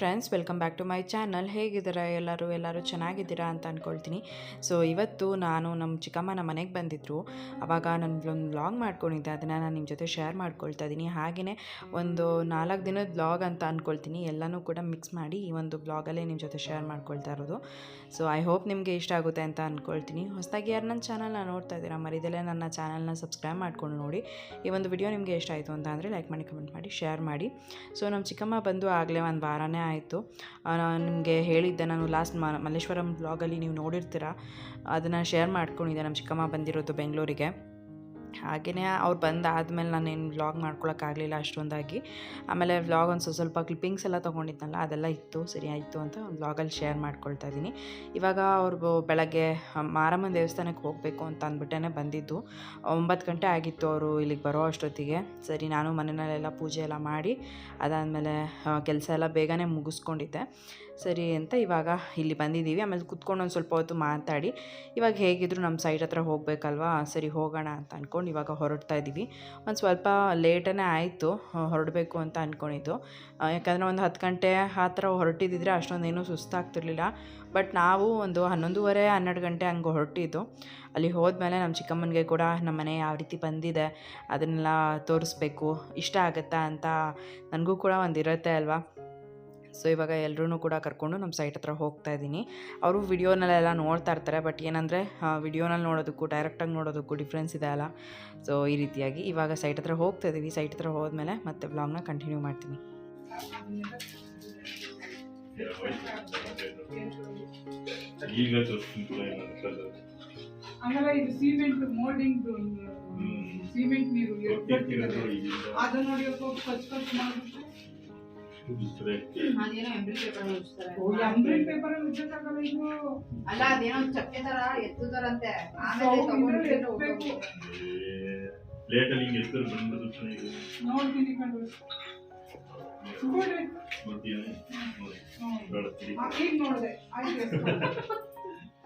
Friends welcome back to my channel ಹೇಗಿದ್ದೀರಾ ಎಲ್ಲರೂ? ಎಲ್ಲರೂ ಚೆನ್ನಾಗಿದ್ದೀರಾ ಅಂತ ಅಂದ್ಕೊಳ್ತೀನಿ ಸೊ ಇವತ್ತು ನಾನು ನಮ್ಮ ಚಿಕ್ಕಮ್ಮನ ಮನೆಗೆ ಬಂದಿದ್ದರು ಆವಾಗ ನಾನು ಒಂದು ವ್ಲಾಗ್ ಮಾಡ್ಕೊಂಡಿದ್ದೆ. ಅದನ್ನು ನಾನು ನಿಮ್ಮ ಜೊತೆ ಶೇರ್ ಮಾಡ್ಕೊಳ್ತಾ ಇದ್ದೀನಿ ಹಾಗೆಯೇ ಒಂದು ನಾಲ್ಕು ದಿನದ ವ್ಲಾಗ್ ಅಂತ ಅಂದ್ಕೊಳ್ತೀನಿ ಎಲ್ಲನೂ ಕೂಡ ಮಿಕ್ಸ್ ಮಾಡಿ ಈ ಒಂದು ಬ್ಲಾಗಲ್ಲೇ ನಿಮ್ಮ ಜೊತೆ ಶೇರ್ ಮಾಡ್ಕೊಳ್ತಾ ಇರೋದು. ಸೊ ಐ ಹೋಪ್ ನಿಮಗೆ ಇಷ್ಟ ಆಗುತ್ತೆ ಅಂತ ಅಂದ್ಕೊಳ್ತೀನಿ ಹೊಸದಾಗಿ ಯಾರು ನನ್ನ ಚಾನಲ್ನ ನೋಡ್ತಾ ಇದ್ದೀರಾ, ಮರಿದಲ್ಲೇ ನನ್ನ ಚಾನಲ್ನ ಸಬ್ಸ್ಕ್ರೈಬ್ ಮಾಡ್ಕೊಂಡು ನೋಡಿ. ಈ ಒಂದು ವಿಡಿಯೋ ನಿಮಗೆ ಇಷ್ಟ ಆಯಿತು ಅಂತ ಅಂದರೆ ಲೈಕ್ ಮಾಡಿ ಕಮೆಂಟ್ ಮಾಡಿ ಶೇರ್ ಮಾಡಿ. ಸೊ ನಮ್ಮ ಚಿಕ್ಕಮ್ಮ ಬಂದು ಆಗಲೇ ಒಂದು ವಾರನೇ ಆಯಿತು. ನಿಮಗೆ ಹೇಳಿದ್ದೆ, ನಾನು ಲಾಸ್ಟ್ ಮಲ್ಲೇಶ್ವರಂ ಬ್ಲಾಗಲ್ಲಿ ನೀವು ನೋಡಿರ್ತೀರ, ಅದನ್ನು ಶೇರ್ ಮಾಡ್ಕೊಂಡಿದ್ದೆ ನಮ್ಮ ಚಿಕ್ಕಮ್ಮ ಬಂದಿರೋದು ಬೆಂಗಳೂರಿಗೆ. ಹಾಗೆಯೇ ಅವ್ರು ಬಂದಾದಮೇಲೆ ನಾನೇನು ವ್ಲಾಗ್ ಮಾಡ್ಕೊಳಕ್ಕಾಗಲಿಲ್ಲ ಅಷ್ಟೊಂದಾಗಿ. ಆಮೇಲೆ ವ್ಲಾಗ್ ಒಂದು ಸ್ವಲ್ಪ ಕ್ಲಿಪ್ಪಿಂಗ್ಸ್ ಎಲ್ಲ ತೊಗೊಂಡಿದ್ನಲ್ಲ, ಅದೆಲ್ಲ ಇತ್ತು, ಸರಿ ಆಯಿತು ಅಂತ ಒಂದು ವ್ಲಾಗಲ್ಲಿ ಶೇರ್ ಮಾಡ್ಕೊಳ್ತಾ ಇದ್ದೀನಿ. ಇವಾಗ ಅವ್ರು ಬೆಳಗ್ಗೆ ಮಾರಮ್ಮನ ದೇವಸ್ಥಾನಕ್ಕೆ ಹೋಗಬೇಕು ಅಂತ ಅಂದ್ಬಿಟ್ಟೇ ಬಂದಿದ್ದು. ಒಂಬತ್ತು ಗಂಟೆ ಆಗಿತ್ತು ಅವರು ಇಲ್ಲಿಗೆ ಬರೋ ಅಷ್ಟೊತ್ತಿಗೆ. ಸರಿ, ನಾನು ಮನೆಯಲ್ಲೆಲ್ಲ ಪೂಜೆ ಎಲ್ಲ ಮಾಡಿ, ಅದಾದಮೇಲೆ ಕೆಲಸ ಎಲ್ಲ ಬೇಗನೆ ಮುಗಿಸ್ಕೊಂಡಿದ್ದೆ. ಸರಿ ಅಂತ ಇವಾಗ ಇಲ್ಲಿ ಬಂದಿದ್ದೀವಿ. ಆಮೇಲೆ ಕುತ್ಕೊಂಡು ಒಂದು ಸ್ವಲ್ಪ ಹೊತ್ತು ಮಾತಾಡಿ, ಇವಾಗ ಹೇಗಿದ್ರು ನಮ್ಮ ಸೈಡ್ ಹತ್ರ ಹೋಗಬೇಕಲ್ವಾ? ಸರಿ, ಹೋಗೋಣ ಅಂತ ಅಂದ್ಕೊಂಡು ಇವಾಗ ಹೊರಡ್ತಾ ಇದ್ದೀವಿ. ಒಂದು ಸ್ವಲ್ಪ ಲೇಟನೇ ಆಯಿತು ಹೊರಡಬೇಕು ಅಂತ ಅಂದ್ಕೊಂಡಿದ್ದು ಯಾಕಂದರೆ ಒಂದು ಹತ್ತು ಗಂಟೆ ಆ ಥರ ಹೊರಟಿದ್ದಿದ್ರೆ ಅಷ್ಟೊಂದೇನು ಸುಸ್ತಾಗ್ತಿರ್ಲಿಲ್ಲ. ಬಟ್ ನಾವು ಒಂದು ಹನ್ನೊಂದುವರೆ, ಹನ್ನೆರಡು ಗಂಟೆ ಹಂಗೆ ಹೊರಟಿದ್ದು. ಅಲ್ಲಿ ಹೋದ್ಮೇಲೆ ನಮ್ಮ ಚಿಕ್ಕಮ್ಮನಿಗೆ ಕೂಡ ನಮ್ಮ ಮನೆ ಯಾವ ರೀತಿ ಬಂದಿದೆ, ಅದನ್ನೆಲ್ಲ ತೋರಿಸ್ಬೇಕು, ಇಷ್ಟ ಆಗುತ್ತಾ ಅಂತ ನನಗೂ ಕೂಡ ಒಂದು ಇರುತ್ತೆ ಅಲ್ವಾ. ಸೊ ಇವಾಗ ಎಲ್ಲರೂ ಕೂಡ ಕರ್ಕೊಂಡು ನಮ್ಮ ಸೈಟ್ ಹತ್ರ ಹೋಗ್ತಾ ಇದ್ದೀನಿ. ಅವರು ವಿಡಿಯೋನಲ್ಲೆಲ್ಲ ನೋಡ್ತಾ ಇರ್ತಾರೆ ಬಟ್ ಏನಂದರೆ ವಿಡಿಯೋನಲ್ಲಿ ನೋಡೋದಕ್ಕೂ ಡೈರೆಕ್ಟಾಗಿ ನೋಡೋದಕ್ಕೂ ಡಿಫ್ರೆನ್ಸ್ ಇದೆ ಅಲ್ಲ. ಸೊ ಈ ರೀತಿಯಾಗಿ ಇವಾಗ ಸೈಟ್ ಹತ್ರ ಹೋಗ್ತಾ ಇದ್ದೀವಿ ಸೈಟ್ ಹತ್ರ ಹೋದ್ಮೇಲೆ ಮತ್ತೆ ಬ್ಲಾಗ್ನ ಕಂಟಿನ್ಯೂ ಮಾಡ್ತೀನಿ. ಈಗ ತೋರಿಸ್ತೀನಿ ಆಮೇಲೆ ಇದು ಸಿಮೆಂಟ್ ಮೋಲ್ಡಿಂಗ್ ಸಿಮೆಂಟ್ ನೀರು ಅದನ್ನ ನೋಡಿ ಖರ್ಚು ಖರ್ಚು ಮಾಡ್ಬಿಟ್ಟು ಅದೇನೋ ಎಂಬ್ರಿಡ್ ಪೇಪರ್ ಎಂಬ್ರಿಡ್ ಪೇಪರ್ ಅಲ್ಲಿ ಉಜ್ಜಕ್ಕಾಗಲ್ಲ ಇದು ಅಲ್ಲ ಅದೇನೋ ಚಕ್ಕೆ ತರ ಎತ್ತುತ್ತಾರಂತೆ ಆಮೇಲೆ ಇದ್ರಲ್ಲಿ ಎತ್ತಬೇಕು. ಲೇಟಲ್ಲಿ ಹಿಂಗೆ ಎತ್ತರ ಬಂದ್ಬಿಟ್ಟು ಚೆನ್ನಾಗಿದೆ ನೋಡ್ತೀನಿ ಕಂಡು.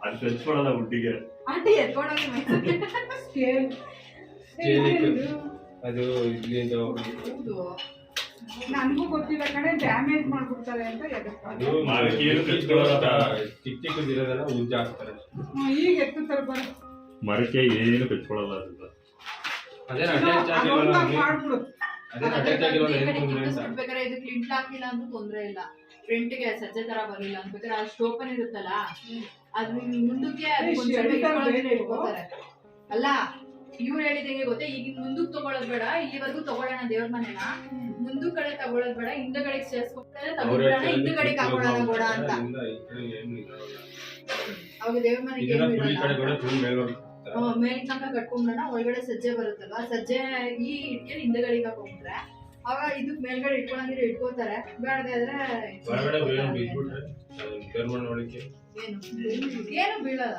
ಅದು ಹುಡ್ಡಿಗೆ ಆಂಟಿ ಎತ್ಕೊಂಡೋಗಿ ಅದು ಇಲ್ಲಿಂದ ನನಗೂ ಗೊತ್ತಿಲ್ಲ ಕಣೆ ಡ್ಯಾಮೇಜ್ ಮಾಡ್ಬಿಡ್ತಾರೆ ಅಂತ. ಚಿಕ್ಕ ಚಿಕ್ಕದಿರೋದೆಲ್ಲ ಉಜ್ಜ ಹಾಕ್ತಾರೆ. ಈಗ ಎತ್ತುತ್ತಾರೆ ಬರ ಮರಕ್ಕೆ ಏನು ಅದು ಅಟ್ಯಾಚ್ ಆಗಿರೋಲ್ಲ ಮಾಡ್ಬಿಡು. ಅಟ್ಯಾಚ್ ಆಗಿರೋಲ್ಲ ಇದು ಕ್ಲಿಂಟ್ ಹಾಕಿಲ್ಲ ಅಂದ್ರೂ ತೊಂದ್ರೆ ಇಲ್ಲ. ಫ್ರಂಟ್ಗೆ ಸಜ್ಜೆ ತರ ಬರಲಿಲ್ಲ ಅಂತ ಬೇಕಾದ್ರೆ ಇರುತ್ತಲ್ಲ ಅದು ಮುಂದಕ್ಕೆ ಅಲ್ಲ ಇವ್ರು ಹೇಳಿದಂಗೆ ಗೊತ್ತೇ? ಈಗ ಮುಂದಕ್ಕೆ ತಗೊಳ್ಳೋದ್ ಬೇಡ ಇಲ್ಲಿವರೆಗೂ ತಗೊಳ್ಳೋಣ ದೇವ್ರ ಮನೆನ. ಮುಂದು ಕಡೆ ತಗೊಳ್ಳೋದ್ ಬೇಡ ಹಿಂದ ಸೇರಿಸ್ಕೊಂಡ್ರೆ ಸೇರ್ಸ್ಕೊಂಡ್ರೆ ಅವ್ರ ತಗೊಂಡ್ಬಿಡೋಣ ಹಿಂದ ಕಡೆಗೆ ಹಾಕೊಳ್ಳೋಣ ಬೇಡ ಅಂತ. ಅವಾಗ ದೇವ್ರ ಮನೆಗೆ ಮೇಲೆ ತನಕ ಕಟ್ಕೊಂಡ್ಬಿಡೋಣ ಒಳಗಡೆ ಸಜ್ಜೆ ಬರುತ್ತಲ್ಲ ಸಜ್ಜೆ ಈ ಇಟ್ಕೆ ಹಿಂದಗಡೆಗೆ ಹಾಕೊಂಡ್ರೆ ಅವಾಗ ಇದಕ್ ಮೇಲ್ಗಡೆ ಇಟ್ಕೊಳಂಗಿದ್ರೆ ಇಟ್ಕೋತಾರೆ. ಬೇಡದೆ ಆದ್ರೆ ಏನು ಬೀಳಲ್ಲ.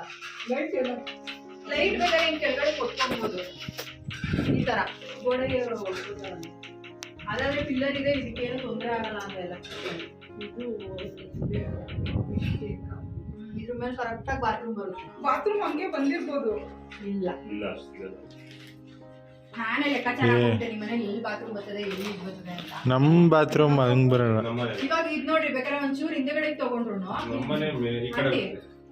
ಲೈಟ್ ಬೇಕಾದ್ರೆ ಹಿಂಗ್ ಕೆಳಗಡೆ ಕೊಟ್ಕೊಬಹುದು ಈ ತರ ಗೋಡೆಗೆ. ಅದಾದ್ರೆ ಪಿಲ್ಲರ್ ಇದೆ ಇದಕ್ಕೆ ಏನು ತೊಂದರೆ ಆಗಲ್ಲ ಅಂತ ಎಲ್ಲ. ಇದು ಇದ್ರ ಮೇಲೆ ಕರೆಕ್ಟ್ ಆಗಿ ಬಾತ್ರೂಮ್ ಬರುತ್ತೆ. ಬಾತ್ರೂಮ್ ಹಂಗೆ ಬಂದಿರ್ಬೋದು. ಇಲ್ಲ. ಇಲ್ಲ ನಾನೇ ಲೆಕ್ಕಾಚಾರ ಮಾಡ್ತೇನೆ ನಿಮ್ಮ ಮನೇಲಿ ಎಲ್ಲಿ ಬಾತ್ರೂಮ್ ಬರ್ತದೆ ಎಲ್ಲಿ ಇದು ಬರ್ತದೆ ಅಂತ. ನಮ್ಮ ಬಾತ್ರೂಮ್ ಹಂಗೆ ಬರಲ್ಲ. ಇವಾಗ ಇದ್ ನೋಡ್ರಿ ಬೇಕಾದ್ರೆ ಒಂಚೂರು ಹಿಂದೆಗಡೆ ತಗೊಂಡ್ರು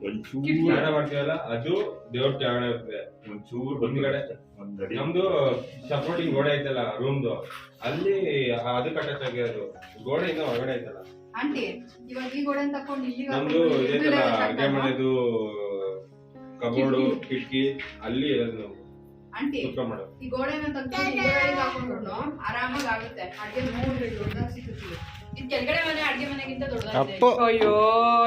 ಕಡೆ. ಒಂಚೂರು ಸ್ನಾನ ಮಾಡ್ತೀವಲ್ಲ ಅದು ದೇವ್ರ ಕೆಳಗಡೆ ಇರ್ತದೆ ಒಂಚೂರು. ಒಂದ್ ಅಡಿ ನಮ್ದು ಸಪೋರ್ಟಿಂಗ್ ಗೋಡೆ ಐತಲ್ಲ ರೂಮ್ದು ಅಲ್ಲಿ ಅದು ಕಟ್ಟಕ್ ಗೋಡೆ ಇಂದ ಹೊರಗಡೆ ಐತಲ್ಲ. ಆಂಟಿ ಇವಾಗ ಈ ಗೋಡೆ ತಕೊಂಡು ಇಲ್ಲಿ ನಮ್ದು ಇದೈತಲ್ಲ ಅಡ್ಗೆ ಮನೆದು ಕಬೋರ್ಡು ಕಿಟಕಿ. ಅಲ್ಲಿ ಇರೋದು ಆಂಟಿ ಕುತ್ಕೊಂಡ್ ಮಾಡೋದು. ಈ ಗೋಡೆನ ತಗ್ದು ಆರಾಮಾಗಿ ಆಗುತ್ತೆ. ಅಡ್ಗೆ ದೊಡ್ಡದಾಗಿ ಸಿಗುತ್ತೆ ಅಪ್ಪು ಅಯ್ಯೋ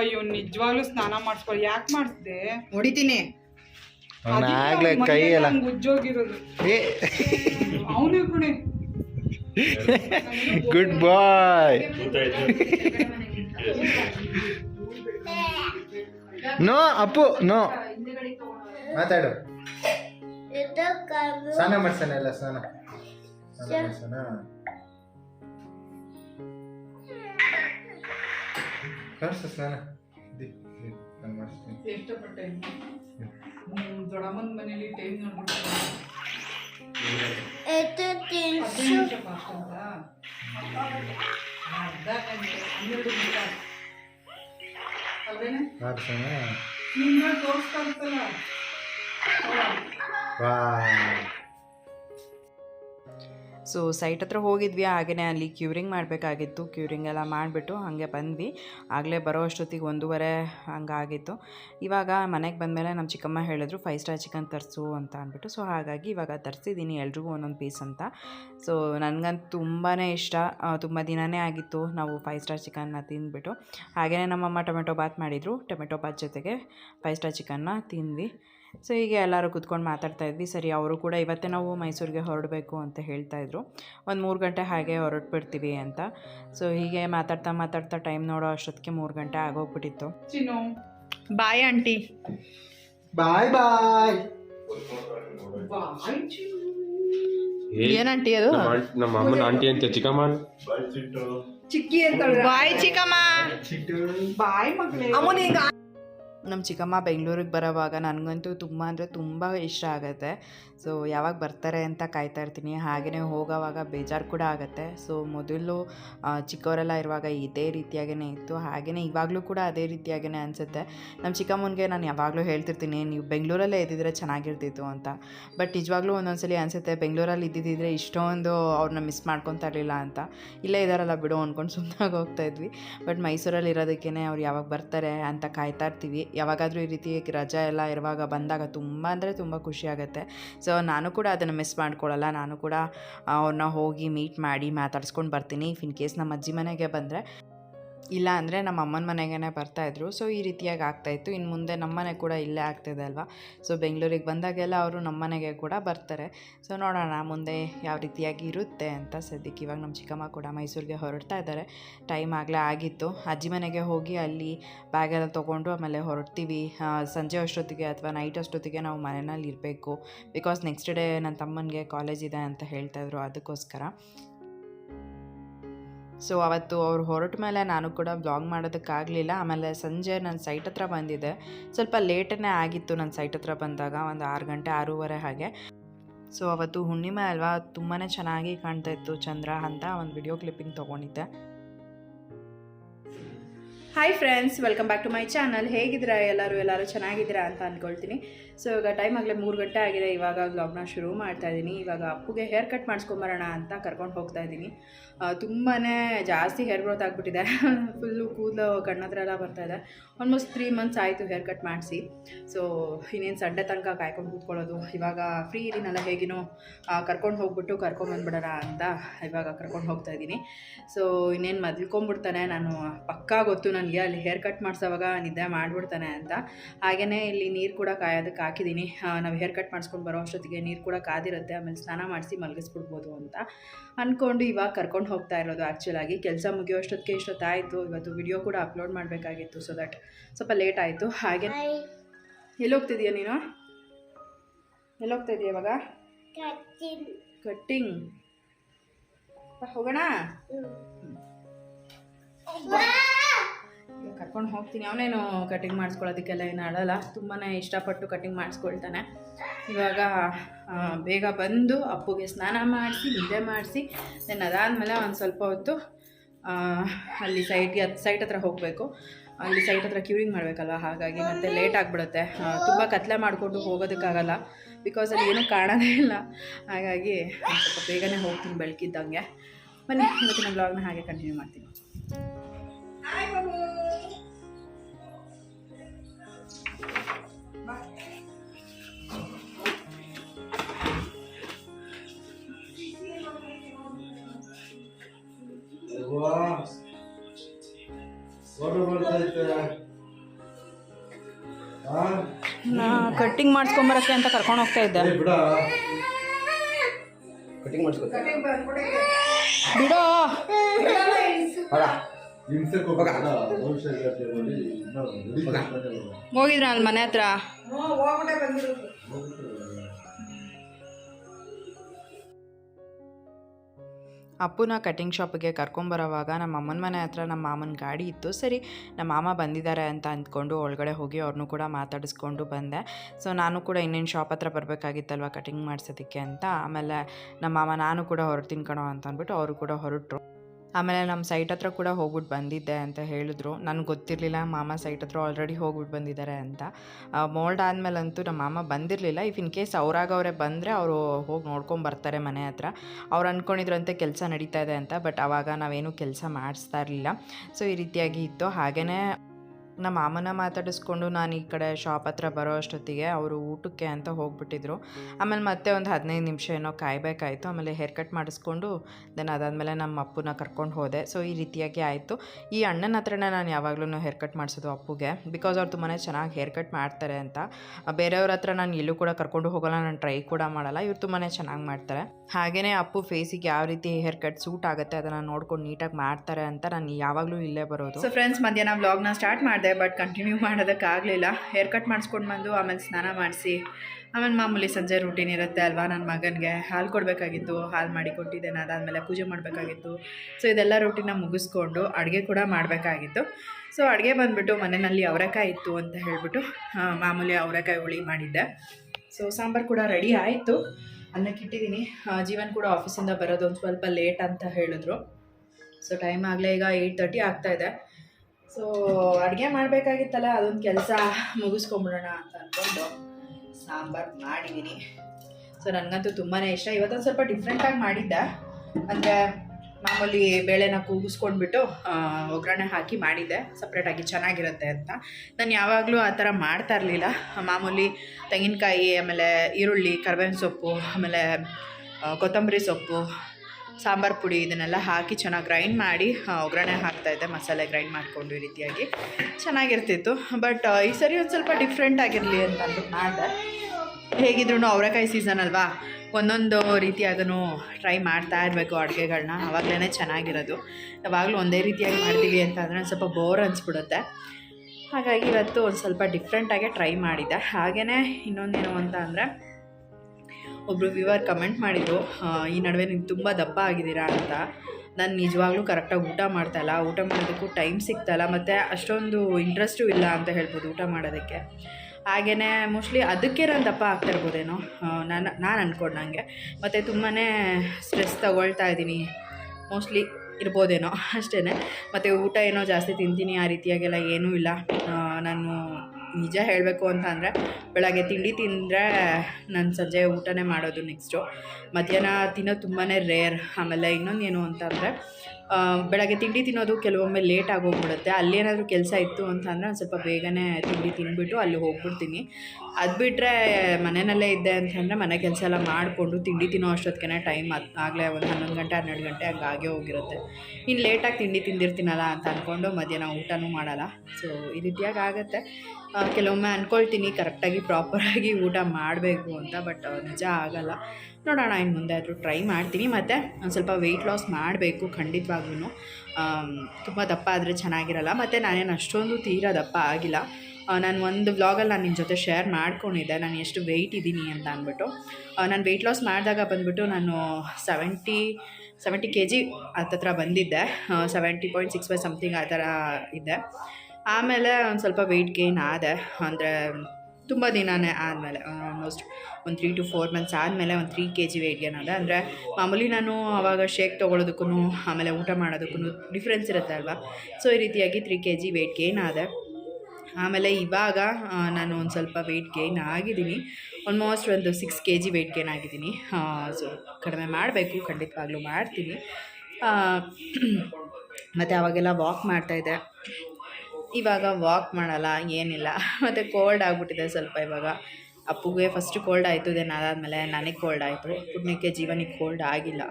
ಇವ್ ನಿಜವಾಗ್ಲೂ ಸ್ನಾನ ಮಾಡಿಸ್ಕೊಳ್ಳಿ ಯಾಕೆ ಮಾಡಿಸ್ದೆ? ಹೊಡಿತೀನಿ. ಅವನ ಆಗ್ಲೇ ಕೈ ಎಲ್ಲ ಉಜ್ಜೋಗಿರೋದು. ಏ. ಅವನೇ ಕಣೆ good boy no Appu no ಮಾತಾಡು. ಸ್ನಾನ ಮಾಡ್ಸಣ ಎಲ್ಲ ಸ್ನಾನ. ಸ್ನಾನ ಕಳ್ಸು ಸ್ನಾನ. ನಾನ್ ಮಾಡಿಸ್ತೀನಿ ಇಷ್ಟಪಟ್ಟೆ. ದೊಡ್ಡಮ್ಮನ ಮನೇಲಿ ಟೈಮ್ ನೋಡ್ಬಿಟ್ಟು. ತೋರಿಸ್ತಾ ನಿಮಿಷ ಸೊ ಸೈಟ್ ಹತ್ರ ಹೋಗಿದ್ವಿ ಹಾಗೆಯೇ ಅಲ್ಲಿ ಕ್ಯೂರಿಂಗ್ ಮಾಡಬೇಕಾಗಿತ್ತು. ಕ್ಯೂರಿಂಗ್ ಎಲ್ಲ ಮಾಡಿಬಿಟ್ಟು ಹಾಗೆ ಬಂದ್ವಿ. ಆಗಲೇ ಬರೋ ಅಷ್ಟೊತ್ತಿಗೆ ಒಂದೂವರೆ ಹಂಗಾಗಿತ್ತು. ಇವಾಗ ಮನೆಗೆ ಬಂದಮೇಲೆ ನಮ್ಮ ಚಿಕ್ಕಮ್ಮ ಹೇಳಿದ್ರು ಫೈವ್ ಸ್ಟಾರ್ ಚಿಕನ್ ತರಿಸು ಅಂತ ಅಂದ್ಬಿಟ್ಟು. ಸೊ ಹಾಗಾಗಿ ಇವಾಗ ತರಿಸಿದ್ದೀನಿ ಎಲ್ರಿಗೂ ಒಂದೊಂದು ಪೀಸ್ ಅಂತ. ಸೊ ನನಗಂತೂ ತುಂಬಾ ಇಷ್ಟ. ತುಂಬ ದಿನವೇ ಆಗಿತ್ತು ನಾವು ಫೈವ್ ಸ್ಟಾರ್ ಚಿಕನ್ನ ತಿಂದ್ಬಿಟ್ಟು. ಹಾಗೆಯೇ ನಮ್ಮಮ್ಮ ಟೊಮೆಟೊ ಬಾತ್ ಮಾಡಿದರು. ಟೊಮೆಟೊ ಬಾತ್ ಜೊತೆಗೆ ಫೈವ್ ಸ್ಟಾರ್ ಚಿಕನ್ನ ತಿಂದ್ವಿ. ಸೊ ಹೀಗೆ ಎಲ್ಲರೂ ಕುತ್ಕೊಂಡು ಮಾತಾಡ್ತಾ ಇದ್ವಿ. ಸರಿ ಅವರು ಕೂಡ ಇವತ್ತೇ ನಾವು ಮೈಸೂರಿಗೆ ಹೊರಡಬೇಕು ಅಂತ ಹೇಳ್ತಾಯಿದ್ರು ಒಂದು ಮೂರು ಗಂಟೆ ಹಾಗೆ ಹೊರಟ್ಬಿಡ್ತೀವಿ ಅಂತ. ಸೊ ಹೀಗೆ ಮಾತಾಡ್ತಾ ಮಾತಾಡ್ತಾ ಟೈಮ್ ನೋಡೋ ಅಷ್ಟೊತ್ತಿಗೆ ಮೂರು ಗಂಟೆ ಆಗೋಗ್ಬಿಟ್ಟಿತ್ತು. ಚಿನ್ನು ಬಾಯ್ ಆಂಟಿ. ಬಾಯ್ ಬಾಯ್. ಏನಂಟಿ ಚಿನ್ನು ಏನ್ ಆಂಟಿ ಅದು? ನಮ್ಮ ಅಮ್ಮನ ಆಂಟಿ ಅಂತ ಚಿಕ್ಕಮ್ಮ ಚಿಕ್ಕಿ ಅಂತ ಬಾಯ್ ಚಿಕ್ಕಮ್ಮ. ಬಾಯ್ ಮಗಳೇ. ನಮ್ಮ ಚಿಕ್ಕಮ್ಮ ಬೆಂಗಳೂರಿಗೆ ಬರೋವಾಗ ನನಗಂತೂ ತುಂಬ ಅಂದರೆ ತುಂಬ ಇಷ್ಟ ಆಗುತ್ತೆ. ಸೊ, ಯಾವಾಗ ಬರ್ತಾರೆ ಅಂತ ಕಾಯ್ತಾ ಇರ್ತೀನಿ. ಹಾಗೆಯೇ ಹೋಗೋವಾಗ ಬೇಜಾರು ಕೂಡ ಆಗುತ್ತೆ. ಸೊ, ಮೊದಲು ಚಿಕ್ಕವರೆಲ್ಲ ಇರುವಾಗ ಇದೇ ರೀತಿಯಾಗೇ ಇತ್ತು. ಹಾಗೆಯೇ ಇವಾಗಲೂ ಕೂಡ ಅದೇ ರೀತಿಯಾಗೇ ಅನಿಸುತ್ತೆ. ನಮ್ಮ ಚಿಕ್ಕಮ್ಮನಿಗೆ ನಾನು ಯಾವಾಗಲೂ ಹೇಳ್ತಿರ್ತೀನಿ, ನೀವು ಬೆಂಗಳೂರಲ್ಲೇ ಇದ್ದಿದ್ರೆ ಚೆನ್ನಾಗಿರ್ತಿತ್ತು ಅಂತ. ಬಟ್ ನಿಜವಾಗ್ಲೂ ಒಂದೊಂದ್ಸಲಿ ಅನಿಸುತ್ತೆ, ಬೆಂಗಳೂರಲ್ಲಿ ಇದ್ದಿದ್ದಿದ್ರೆ ಇಷ್ಟೊಂದು ಅವ್ರನ್ನ ಮಿಸ್ ಮಾಡ್ಕೊತಾ ಇರಲಿಲ್ಲ ಅಂತ. ಇಲ್ಲೇ ಇದ್ದಾರಲ್ಲ ಬಿಡು ಅಂದ್ಕೊಂಡು ಸುಮ್ಮನಾಗಿ ಹೋಗ್ತಾಯಿದ್ವಿ ಬಟ್ ಮೈಸೂರಲ್ಲಿ ಇರೋದಕ್ಕೇ ಅವ್ರು ಯಾವಾಗ ಬರ್ತಾರೆ ಅಂತ ಕಾಯ್ತಾ ಇರ್ತೀವಿ. ಯಾವಾಗಾದರೂ ಈ ರೀತಿ ರಜಾ ಎಲ್ಲ ಇರುವಾಗ ಬಂದಾಗ ತುಂಬ ಅಂದರೆ ತುಂಬ ಖುಷಿಯಾಗುತ್ತೆ ಸೊ ನಾನು ಕೂಡ ಅದನ್ನು ಮಿಸ್ ಮಾಡ್ಕೊಳ್ಳಲ್ಲ ನಾನು ಕೂಡ ಅವ್ರನ್ನ ಹೋಗಿ ಮೀಟ್ ಮಾಡಿ ಮಾತಾಡ್ಸ್ಕೊಂಡು ಬರ್ತೀನಿ. ಇಫ್ ಇನ್ ಕೇಸ್ ನಮ್ಮ ಅಜ್ಜಿ ಮನೆಗೆ ಬಂದರೆ ಇಲ್ಲ ಅಂದರೆ ನಮ್ಮ ಅಮ್ಮನ ಮನೆಗೇ ಬರ್ತಾಯಿದ್ರು ಸೊ, ಈ ರೀತಿಯಾಗಿ ಆಗ್ತಾಯಿತ್ತು ಇನ್ನು ಮುಂದೆ ನಮ್ಮ ಮನೆ ಕೂಡ ಇಲ್ಲೇ ಆಗ್ತಿದೆ ಅಲ್ವಾ? ಸೊ, ಬೆಂಗಳೂರಿಗೆ ಬಂದಾಗೆಲ್ಲ ಅವರು ನಮ್ಮ ಮನೆಗೆ ಕೂಡ ಬರ್ತಾರೆ. ಸೊ, ನೋಡೋಣ ಮುಂದೆ ಯಾವ ರೀತಿಯಾಗಿ ಇರುತ್ತೆ ಅಂತ ಸದ್ಯಕ್ಕೆ. ಇವಾಗ ನಮ್ಮ ಚಿಕ್ಕಮ್ಮ ಕೂಡ ಮೈಸೂರಿಗೆ ಹೊರಡ್ತಾ ಇದ್ದಾರೆ. ಟೈಮ್ ಆಗಲೇ ಆಗಿತ್ತು. ಅಜ್ಜಿ ಮನೆಗೆ ಹೋಗಿ ಅಲ್ಲಿ ಬ್ಯಾಗೆಲ್ಲ ತೊಗೊಂಡು ಆಮೇಲೆ ಹೊರಡ್ತೀವಿ. ಸಂಜೆ ಅಷ್ಟೊತ್ತಿಗೆ ಅಥವಾ ನೈಟ್ ಅಷ್ಟೊತ್ತಿಗೆ ನಾವು ಮನೆಯಲ್ಲಿ ಇರಬೇಕು. ಬಿಕಾಸ್ ನೆಕ್ಸ್ಟ್ ಡೇ ನನ್ನ ತಮ್ಮನಿಗೆ ಕಾಲೇಜ್ ಇದೆ ಅಂತ ಹೇಳ್ತಾಯಿದ್ರು ಅದಕ್ಕೋಸ್ಕರ. ಸೊ ಅವತ್ತು ಅವ್ರು ಹೊರಟ ಮೇಲೆ ನಾನು ಕೂಡ ಬ್ಲಾಗ್ ಮಾಡೋದಕ್ಕಾಗಲಿಲ್ಲ. ಆಮೇಲೆ ಸಂಜೆ ನನ್ನ ಸೈಟ್ ಹತ್ರ ಬಂದಿದ್ದೆ ಸ್ವಲ್ಪ ಲೇಟನೇ ಆಗಿತ್ತು ನನ್ನ ಸೈಟ್ ಹತ್ರ ಬಂದಾಗ, ಒಂದು ಆರು ಗಂಟೆ, ಆರೂವರೆ ಹಾಗೆ. ಸೊ ಅವತ್ತು ಹುಣ್ಣಿಮೆ ಅಲ್ವಾ? ತುಂಬಾ ಚೆನ್ನಾಗಿ ಕಾಣ್ತಾ ಇತ್ತು ಚಂದ್ರ ಅಂತ ಒಂದು ವಿಡಿಯೋ ಕ್ಲಿಪ್ಪಿಂಗ್ ತೊಗೊಂಡಿದ್ದೆ. Hi friends welcome back to my channel ಹೇಗಿದ್ದೀರಾ? ಎಲ್ಲರೂ ಎಲ್ಲರೂ ಚೆನ್ನಾಗಿದ್ದೀರಾ ಅಂತ ಅಂದ್ಕೊಳ್ತೀನಿ. ಸೊ ಇವಾಗ ಟೈಮ್ ಆಗಲೇ ಮೂರು ಗಂಟೆ ಆಗಿದೆ, ಇವಾಗ ವ್ಲಾಗ್ನ ಶುರು ಮಾಡ್ತಾ ಇದ್ದೀನಿ. ಇವಾಗ ಅಪ್ಪುಗೆ ಹೇರ್ ಕಟ್ ಮಾಡಿಸ್ಕೊಂಬರೋಣ ಅಂತ ಕರ್ಕೊಂಡು ಹೋಗ್ತಾ ಇದ್ದೀನಿ. ತುಂಬಾ ಜಾಸ್ತಿ ಹೇರ್ ಗ್ರೋತ್ ಆಗಿಬಿಟ್ಟಿದೆ. ಫುಲ್ಲು ಕೂದಲು ಕಣ್ಣತ್ರ ಎಲ್ಲ ಬರ್ತಾ ಇದೆ. ಆಲ್ಮೋಸ್ಟ್ ತ್ರೀ ಮಂತ್ಸ್ ಆಯಿತು ಹೇರ್ ಕಟ್ ಮಾಡಿಸಿ. ಸೊ ಇನ್ನೇನು ಸಂಡೆ ತನಕ ಕಾಯ್ಕೊಂಡು ಕೂತ್ಕೊಳ್ಳೋದು. ಇವಾಗ ಫ್ರೀ ಇದೀನಲ್ಲ, ಹೇಗಿನೋ ಕರ್ಕೊಂಡು ಹೋಗ್ಬಿಟ್ಟು ಕರ್ಕೊಂಬಂದ್ಬಿಡೋಣ ಅಂತ ಇವಾಗ ಕರ್ಕೊಂಡು ಹೋಗ್ತಾ ಇದ್ದೀನಿ. ಸೊ ಇನ್ನೇನು ಮದ್ಕೊಂಬಿಡ್ತಾನೆ ನಾನು ಪಕ್ಕಾ ಗೊತ್ತು ನನಗೆ ಅಲ್ಲಿ ಹೇರ್ ಕಟ್ ಮಾಡಿಸೋವಾಗ ನಿದ್ದೆ ಮಾಡಿಬಿಡ್ತಾನೆ ಅಂತ. ಹಾಗೆಯೇ ಇಲ್ಲಿ ನೀರು ಕೂಡ ಕಾಯೋದಕ್ಕೆ ಹಾಕಿದ್ದೀನಿ. ನಾವು ಹೇರ್ ಕಟ್ ಮಾಡಿಸ್ಕೊಂಡು ಬರೋ ಅಷ್ಟೊತ್ತಿಗೆ ನೀರು ಕೂಡ ಕಾದಿರುತ್ತೆ ಆಮೇಲೆ ಸ್ನಾನ ಮಾಡಿಸಿ ಮಲಗಿಸ್ಬಿಡ್ಬೋದು ಅಂತ ಅಂದ್ಕೊಂಡು ಇವಾಗ ಕರ್ಕೊಂಡು ಹೋಗ್ತಾ ಇರೋದು ಆ್ಯಕ್ಚುಲಾಗಿ ಕೆಲಸ ಮುಗಿಯೋ ಅಷ್ಟೊತ್ತಿಗೆ ಇಷ್ಟೊತ್ತಾಯಿತು ಇವತ್ತು ವಿಡಿಯೋ ಕೂಡ ಅಪ್ಲೋಡ್ ಮಾಡಬೇಕಾಗಿತ್ತು ಸೊ ದಟ್ ಸ್ವಲ್ಪ ಲೇಟ್ ಆಯಿತು. ಹಾಗೆ ಎಲ್ಲಿ ಹೋಗ್ತಿದೀಯ ನೀನು? ಎಲ್ಲಿ ಹೋಗ್ತಾ ಇದೀಯ ಇವಾಗ ಕಟ್ಟಿಂಗ್ ಹೋಗೋಣ? ಕರ್ಕೊಂಡು ಹೋಗ್ತೀನಿ. ಅವನೇನು ಕಟಿಂಗ್ ಮಾಡಿಸ್ಕೊಳ್ಳೋದಕ್ಕೆಲ್ಲ ಏನು ಆಡಲ್ಲ. ತುಂಬಾ ಇಷ್ಟಪಟ್ಟು ಕಟಿಂಗ್ ಮಾಡಿಸ್ಕೊಳ್ತಾನೆ. ಇವಾಗ ಬೇಗ ಬಂದು ಅಪ್ಪುಗೆ ಸ್ನಾನ ಮಾಡಿಸಿ, ನಿದ್ದೆ ಮಾಡಿಸಿ ದೆನ್ ಅದಾದಮೇಲೆ ಒಂದು ಸ್ವಲ್ಪ ಹೊತ್ತು ಅಲ್ಲಿ ಸೈಡ್ಗೆ ಸೈಟ್ ಹತ್ರ ಹೋಗಬೇಕು. ಅಲ್ಲಿ ಸೈಟ್ ಹತ್ರ ಕ್ಯೂರಿಂಗ್ ಮಾಡಬೇಕಲ್ವ? ಹಾಗಾಗಿ ಮತ್ತೆ ಲೇಟ್ ಆಗಿಬಿಡುತ್ತೆ. ತುಂಬ ಕತ್ಲೆ ಮಾಡಿಕೊಂಡು ಹೋಗೋದಕ್ಕಾಗಲ್ಲ. ಬಿಕಾಸ್ ಅಲ್ಲಿ ಏನೂ ಕಾಣೋದೇ ಇಲ್ಲ. ಹಾಗಾಗಿ ಸ್ವಲ್ಪ ಬೇಗನೆ ಹೋಗ್ತೀನಿ ಬೆಳಕಿದ್ದಂಗೆ. ಬನ್ನಿ, ಇವತ್ತಿನ ಬ್ಲಾಗ್ನ ಹಾಗೆ ಕಂಟಿನ್ಯೂ ಮಾಡ್ತೀನಿ. ಕಟ್ಟಿಂಗ್ ಮಾಡಿಸ್ಕೊಂಬರಕ್ಕೆ ಅಂತ ಕರ್ಕೊಂಡು ಹೋಗ್ತಾ ಇದ್ದೆ. ಕಟಿಂಗ್ ಮಾಡಿಸ್ಕೊತ ಬಿಡೋ. ಹೋಗಿದ್ರ ಅಲ್ಲಿ ಮನೆ ಹತ್ರ? ಅಪ್ಪುನ ಕಟಿಂಗ್ ಶಾಪಿಗೆ ಕರ್ಕೊಂಬರೋವಾಗ ನಮ್ಮ ಅಮ್ಮನ ಮನೆ ಹತ್ರ ನಮ್ಮ ಮಾಮನ ಗಾಡಿ ಇತ್ತು. ಸರಿ, ನಮ್ಮ ಮಾಮ ಬಂದಿದ್ದಾರೆ ಅಂತ ಅಂದ್ಕೊಂಡು ಒಳಗಡೆ ಹೋಗಿ ಅವ್ರನ್ನೂ ಕೂಡ ಮಾತಾಡಿಸ್ಕೊಂಡು ಬಂದೆ. ಸೊ, ನಾನು ಕೂಡ ಇನ್ನೇನು ಶಾಪ್ ಹತ್ರ ಬರಬೇಕಾಗಿತ್ತಲ್ವ ಕಟಿಂಗ್ ಮಾಡಿಸೋದಕ್ಕೆ ಅಂತ. ಆಮೇಲೆ ನಮ್ಮ ಮಾಮ, ನಾನು ಕೂಡ ಹೊರಡ್ತೀನಿ ಕಣೋ ಅಂತ ಅಂದ್ಬಿಟ್ಟು ಅವರು ಕೂಡ ಹೊರಟರು. ಆಮೇಲೆ ನಮ್ಮ ಸೈಟ್ ಹತ್ರ ಕೂಡ ಹೋಗ್ಬಿಟ್ಟು ಬಂದಿದ್ದೆ ಅಂತ ಹೇಳಿದ್ರು. ನನಗೆ ಗೊತ್ತಿರಲಿಲ್ಲ, ಮಾಮ ಸೈಟ್ ಹತ್ರ ಆಲ್ರೆಡಿ ಹೋಗ್ಬಿಟ್ಟು ಬಂದಿದ್ದಾರೆ ಅಂತ. ಮೋಲ್ಡ್ ಆದಮೇಲಂತೂ ನಮ್ಮ ಮಾಮ ಬಂದಿರಲಿಲ್ಲ. ಇಫ್ ಇನ್ ಕೇಸ್ ಅವ್ರಾಗ ಅವರೇ ಬಂದರೆ ಅವರು ಹೋಗಿ ನೋಡ್ಕೊಂಡು ಬರ್ತಾರೆ ಮನೆ ಹತ್ರ. ಅವ್ರು ಅಂದ್ಕೊಂಡಿದ್ರಂತೆ ಕೆಲಸ ನಡೀತಾ ಇದೆ ಅಂತ ಬಟ್ ಆವಾಗ ನಾವೇನು ಕೆಲಸ ಮಾಡಿಸ್ತಾ ಇರಲಿಲ್ಲ. ಸೊ ಈ ರೀತಿಯಾಗಿ ಇತ್ತು. ಹಾಗೆಯೇ ನಮ್ಮ ಮಾಮನ ಮಾತಾಡಿಸ್ಕೊಂಡು ನಾನು ಈ ಕಡೆ ಶಾಪ್ ಹತ್ರ ಬರೋ ಅಷ್ಟೊತ್ತಿಗೆ ಅವರು ಊಟಕ್ಕೆ ಅಂತ ಹೋಗ್ಬಿಟ್ಟಿದ್ರು. ಆಮೇಲೆ ಮತ್ತೆ ಒಂದು ಹದಿನೈದು ನಿಮಿಷ ಏನೋ ಕಾಯಬೇಕಾಯಿತು. ಆಮೇಲೆ ಹೇರ್ ಕಟ್ ಮಾಡಿಸ್ಕೊಂಡು ದೆನ್ ಅದಾದಮೇಲೆ ನಮ್ಮ ಅಪ್ಪನ ಕರ್ಕೊಂಡು ಹೋದೆ. ಸೊ ಈ ರೀತಿಯಾಗಿ ಆಯಿತು. ಈ ಅಣ್ಣನ ಹತ್ರನೇ ನಾನು ಯಾವಾಗಲೂ ಹೇರ್ ಕಟ್ ಮಾಡಿಸೋದು ಅಪ್ಪುಗೆ. ಬಿಕಾಸ್ ಅವ್ರು ತುಂಬಾ ಚೆನ್ನಾಗಿ ಹೇರ್ ಕಟ್ ಮಾಡ್ತಾರೆ ಅಂತ. ಬೇರೆಯವ್ರ ಹತ್ರ ನಾನು ಎಲ್ಲೂ ಕೂಡ ಕರ್ಕೊಂಡು ಹೋಗೋಲ್ಲ, ನಾನು ಟ್ರೈ ಕೂಡ ಮಾಡಲ್ಲ. ಇವ್ರು ತುಂಬಾ ಚೆನ್ನಾಗಿ ಮಾಡ್ತಾರೆ. ಹಾಗೆಯೇ ಅಪ್ಪು ಫೇಸಿಗೆ ಯಾವ ರೀತಿ ಹೇರ್ ಕಟ್ ಸೂಟ್ ಆಗುತ್ತೆ ಅದನ್ನು ನೋಡ್ಕೊಂಡು ನೀಟಾಗಿ ಮಾಡ್ತಾರೆ ಅಂತ ನಾನು ಯಾವಾಗಲೂ ಇಲ್ಲೇ ಬರೋದು. ಸೊ ಫ್ರೆಂಡ್ಸ್ ಮಧ್ಯಾಹ್ನ ವ್ಲಾಗ್ನ ಸ್ಟಾರ್ಟ್ ಮಾಡಿದೆ ಬಟ್ ಕಂಟಿನ್ಯೂ ಮಾಡೋದಕ್ಕಾಗಲಿಲ್ಲ. ಹೇರ್ ಕಟ್ ಮಾಡಿಸ್ಕೊಂಡು ಬಂದು ಆಮೇಲೆ ಸ್ನಾನ ಮಾಡಿಸಿ ಆಮೇಲೆ ಮಾಮೂಲಿ ಸಂಜೆ ರೂಟೀನ್ ಇರುತ್ತೆ ಅಲ್ವಾ ನನ್ನ ಮಗನಿಗೆ. ಹಾಲು ಕೊಡಬೇಕಾಗಿತ್ತು ಹಾಲು ಮಾಡಿ ಕೊಟ್ಟಿದ್ದೇನೆ ಅದಾದಮೇಲೆ ಪೂಜೆ ಮಾಡಬೇಕಾಗಿತ್ತು. ಸೊ ಇದೆಲ್ಲ ರೂಟೀನ ಮುಗಿಸ್ಕೊಂಡು ಅಡುಗೆ ಕೂಡ ಮಾಡಬೇಕಾಗಿತ್ತು. ಸೊ ಅಡುಗೆ ಬಂದುಬಿಟ್ಟು ಮನೆಯಲ್ಲಿ ಅವರೆಕಾಯಿ ಇತ್ತು ಅಂತ ಹೇಳಿಬಿಟ್ಟು ಮಾಮೂಲಿ ಅವರೆಕಾಯಿ ಹುಳಿ ಮಾಡಿದ್ದೆ. ಸೊ ಸಾಂಬಾರು ಕೂಡ ರೆಡಿ ಆಯಿತು. ಅನ್ನಕ್ಕೆ ಇಟ್ಟಿದ್ದೀನಿ. ಆ, ಜೀವನ್ ಕೂಡ ಆಫೀಸಿಂದ ಬರೋದು ಒಂದು ಸ್ವಲ್ಪ ಲೇಟ್ ಅಂತ ಹೇಳಿದ್ರು. ಸೊ ಟೈಮ್ ಆಗಲೇ ಈಗ ಏಯ್ಟ್ ತರ್ಟಿ ಆಗ್ತಾಯಿದೆ ಸೊ ಅಡುಗೆ ಮಾಡಬೇಕಾಗಿತ್ತಲ್ಲ, ಅದೊಂದು ಕೆಲಸ ಮುಗಿಸ್ಕೊಂಬಿಡೋಣ ಅಂತ ಅಂದ್ಕೊಂಡು ಸಾಂಬಾರು ಮಾಡಿದ್ದೀನಿ ಸೊ ನನಗಂತೂ ತುಂಬಾ ಇಷ್ಟ. ಇವತ್ತೊಂದು ಸ್ವಲ್ಪ ಡಿಫ್ರೆಂಟಾಗಿ ಮಾಡಿದ್ದೆ. ಅಂದರೆ ಮಾಮೂಲಿ ಬೇಳೆನ ಕೂಗಿಸ್ಕೊಂಡ್ಬಿಟ್ಟು ಒಗ್ಗರಣೆ ಹಾಕಿ ಮಾಡಿದ್ದೆ. ಸಪ್ರೇಟಾಗಿ ಚೆನ್ನಾಗಿರುತ್ತೆ ಅಂತ. ನಾನು ಯಾವಾಗಲೂ ಆ ಥರ ಮಾಡ್ತಾ ಇರಲಿಲ್ಲ. ಮಾಮೂಲಿ ತೆಂಗಿನಕಾಯಿ, ಆಮೇಲೆ ಈರುಳ್ಳಿ, ಕರ್ಬೇವಿನ ಸೊಪ್ಪು, ಆಮೇಲೆ ಕೊತ್ತಂಬರಿ ಸೊಪ್ಪು ಸಾಂಬಾರು ಪುಡಿ ಇದನ್ನೆಲ್ಲ ಹಾಕಿ ಚೆನ್ನಾಗಿ ಗ್ರೈಂಡ್ ಮಾಡಿ ಒಗ್ಗರಣೆ ಹಾಕ್ತಾಯಿದ್ದೆ ಮಸಾಲೆ ಗ್ರೈಂಡ್ ಮಾಡಿಕೊಂಡು ಈ ರೀತಿಯಾಗಿ. ಚೆನ್ನಾಗಿರ್ತಿತ್ತು. ಬಟ್ ಈ ಸರಿ ಒಂದು ಸ್ವಲ್ಪ ಡಿಫ್ರೆಂಟ್ ಆಗಿರಲಿ ಅಂತ ಅಂದ್ಬಿಟ್ಟು ಮಾಡಿದೆ. ಹೇಗಿದ್ರು ಅವರೆಕಾಯಿ ಸೀಸನ್ ಅಲ್ವಾ? ಒಂದೊಂದು ರೀತಿಯಾಗೂ ಟ್ರೈ ಮಾಡ್ತಾ ಇರಬೇಕು ಅಡುಗೆಗಳನ್ನ ಆವಾಗಲೇ ಚೆನ್ನಾಗಿರೋದು. ಯಾವಾಗಲೂ ಒಂದೇ ರೀತಿಯಾಗಿ ಮಾಡ್ತೀವಿ ಅಂತ ಅಂದರೆ ಒಂದು ಸ್ವಲ್ಪ ಬೋರ್ ಅನಿಸ್ಬಿಡುತ್ತೆ. ಹಾಗಾಗಿ ಇವತ್ತು ಒಂದು ಸ್ವಲ್ಪ ಡಿಫ್ರೆಂಟಾಗೆ ಟ್ರೈ ಮಾಡಿದ್ದೆ. ಹಾಗೆಯೇ ಇನ್ನೊಂದೇನು ಅಂತ ಅಂದರೆ ಒಬ್ಬರು ವ್ಯೂವರ್ ಕಮೆಂಟ್ ಮಾಡಿದರು ಈ ನಡುವೆ ನೀವು ತುಂಬ ದಪ್ಪ ಆಗಿದ್ದೀರಾ ಅಂತ. ನಾನು ನಿಜವಾಗ್ಲೂ ಕರೆಕ್ಟಾಗಿ ಊಟ ಮಾಡ್ತಾಯಿಲ್ಲ ಊಟ ಮಾಡೋದಕ್ಕೂ ಟೈಮ್ ಸಿಗ್ತಾಯಿಲ್ಲ ಮತ್ತು ಅಷ್ಟೊಂದು ಇಂಟ್ರೆಸ್ಟೂ ಇಲ್ಲ ಅಂತ ಹೇಳ್ಬೋದು ಊಟ ಮಾಡೋದಕ್ಕೆ. ಹಾಗೆಯೇ ಮೋಸ್ಟ್ಲಿ ಅದಕ್ಕೆ ನಾನು ದಪ್ಪ ಆಗ್ತಾ ಇರ್ಬೋದೇನೋ ನಾನು ನಾನು ಅಂದ್ಕೊಂಡಂಗೆ ಮತ್ತು ತುಂಬಾ ಸ್ಟ್ರೆಸ್ ತಗೊಳ್ತಾ ಇದ್ದೀನಿ. ಮೋಸ್ಟ್ಲಿ ಇರ್ಬೋದೇನೋ ಅಷ್ಟೇ ಮತ್ತು ಊಟ ಏನೋ ಜಾಸ್ತಿ ತಿಂತೀನಿ ಆ ರೀತಿಯಾಗೆಲ್ಲ ಏನೂ ಇಲ್ಲ. ನಾನು ನಿಜ ಹೇಳಬೇಕು ಅಂತ ಅಂದರೆ ಬೆಳಗ್ಗೆ ತಿಂಡಿ ತಿಂದರೆ ನಾನು ಸಂಜೆ ಊಟನೇ ಮಾಡೋದು ನೆಕ್ಸ್ಟು ಮಧ್ಯಾಹ್ನ ತಿನ್ನೋದು ತುಂಬಾ ರೇರ್ ಆಮೇಲೆ ಇನ್ನೊಂದು ಏನು ಅಂತ ಅಂದರೆ ಬೆಳಗ್ಗೆ ತಿಂಡಿ ತಿನ್ನೋದು ಕೆಲವೊಮ್ಮೆ ಲೇಟ್ ಆಗೋಗ್ಬಿಡುತ್ತೆ ಅಲ್ಲೇನಾದರೂ ಕೆಲಸ ಇತ್ತು ಅಂತ ಅಂದರೆ ಸ್ವಲ್ಪ ಬೇಗನೆ ತಿಂಡಿ ತಿಂದ್ಬಿಟ್ಟು ಅಲ್ಲಿ ಹೋಗ್ಬಿಡ್ತೀನಿ. ಅದು ಬಿಟ್ಟರೆ ಮನೆಯಲ್ಲೇ ಇದ್ದೆ ಅಂತಂದರೆ ಮನೆ ಕೆಲಸ ಎಲ್ಲ ಮಾಡಿಕೊಂಡು ತಿಂಡಿ ತಿನ್ನೋ ಅಷ್ಟೊತ್ತಿಗೆ ಟೈಮ್ ಆಗಲೇ ಒಂದು ಹನ್ನೊಂದು ಗಂಟೆ, ಹನ್ನೆರಡು ಗಂಟೆ ಹಂಗೆ ಆಗೇ ಹೋಗಿರುತ್ತೆ. ಇನ್ನು ಲೇಟಾಗಿ ತಿಂಡಿ ತಿಂದಿರ್ತೀನಲ್ಲ ಅಂತ ಅಂದ್ಕೊಂಡು ಮಧ್ಯಾಹ್ನ ಊಟನೂ ಮಾಡಲ್ಲ. ಸೊ ಈ ರೀತಿಯಾಗಿ ಆಗುತ್ತೆ. ಕೆಲವೊಮ್ಮೆ ಅಂದ್ಕೊಳ್ತೀನಿ ಕರೆಕ್ಟಾಗಿ ಪ್ರಾಪರಾಗಿ ಊಟ ಮಾಡಬೇಕು ಅಂತ ಬಟ್ ನಿಜ ಆಗಲ್ಲ. ನೋಡೋಣ ಇನ್ನು ಮುಂದೆ ಆದರೂ ಟ್ರೈ ಮಾಡ್ತೀನಿ. ಮತ್ತು ಒಂದು ಸ್ವಲ್ಪ ವೆಯ್ಟ್ ಲಾಸ್ ಮಾಡಬೇಕು ಖಂಡಿತವಾಗ್ಲೂ ತುಂಬ ದಪ್ಪ ಆದರೆ ಚೆನ್ನಾಗಿರಲ್ಲ. ಮತ್ತು ನಾನೇನು ಅಷ್ಟೊಂದು ತೀರಾ ದಪ್ಪ ಆಗಿಲ್ಲ. ನಾನು ಒಂದು ವ್ಲಾಗಲ್ಲಿ ನಾನು ನಿಮ್ಮ ಜೊತೆ ಶೇರ್ ಮಾಡ್ಕೊಂಡಿದ್ದೆ. ನಾನು ಎಷ್ಟು ವೆಯ್ಟ್ ಇದ್ದೀನಿ ಅಂತ ಅಂದ್ಬಿಟ್ಟು. ನಾನು ವೆಯ್ಟ್ ಲಾಸ್ ಮಾಡಿದಾಗ ಬಂದ್ಬಿಟ್ಟು ನಾನು ಸೆವೆಂಟಿ ಸೆವೆಂಟಿ ಕೆ ಜಿ ಹತ್ತತ್ರ ಬಂದಿದ್ದೆ. Seventy point six five something ಆ ಥರ ಇದ್ದೆ. ಆಮೇಲೆ ಒಂದು ಸ್ವಲ್ಪ ವೆಯ್ಟ್ ಗೇನ್ ಆದೆ. ಅಂದರೆ ತುಂಬ ದಿನಾನೇ ಆದಮೇಲೆ ಆಲ್ಮೋಸ್ಟ್ ಒಂದು ತ್ರೀ ಟು ಫೋರ್ ಮಂತ್ಸ್ ಆದಮೇಲೆ ಒಂದು three K G weight gain ಆದ. ಅಂದರೆ ಮಾಮೂಲಿ ನಾನು ಆವಾಗ ಶೇಕ್ ತೊಗೊಳೋದಕ್ಕೂ ಆಮೇಲೆ ಊಟ ಮಾಡೋದಕ್ಕೂ ಡಿಫ್ರೆನ್ಸ್ ಇರುತ್ತೆ ಅಲ್ವಾ? ಸೊ ಈ ರೀತಿಯಾಗಿ three K G weight gain ಆದೆ. ಆಮೇಲೆ ಇವಾಗ ನಾನು ಒಂದು ಸ್ವಲ್ಪ ವೆಯ್ಟ್ ಗೇನ್ ಆಗಿದ್ದೀನಿ. ಆಲ್ಮೋಸ್ಟ್ ಒಂದು six K G weight gain ಆಗಿದ್ದೀನಿ ಸೊ ಕಡಿಮೆ ಮಾಡಬೇಕು, ಖಂಡಿತವಾಗ್ಲೂ ಮಾಡ್ತೀನಿ. ಮತ್ತು ಅವಾಗೆಲ್ಲ ವಾಕ್ ಮಾಡ್ತಾಯಿದ್ದೆ ಇವಾಗ ವಾಕ್ ಮಾಡಲ್ಲ, ಏನಿಲ್ಲ. ಮತ್ತು ಕೋಲ್ಡ್ ಆಗಿಬಿಟ್ಟಿದೆ ಸ್ವಲ್ಪ ಇವಾಗ. ಅಪ್ಪುಗೆ ಫಸ್ಟ್ ಕೋಲ್ಡ್ ಆಯಿತು ದೆನ್ ಅದಾದಮೇಲೆ ನನಗೆ ಕೋಲ್ಡ್ ಆಯಿತು. ಪುಣ್ಯಕ್ಕೆ ಜೀವನಿಗೆ ಕೋಲ್ಡ್ ಆಗಿಲ್ಲ.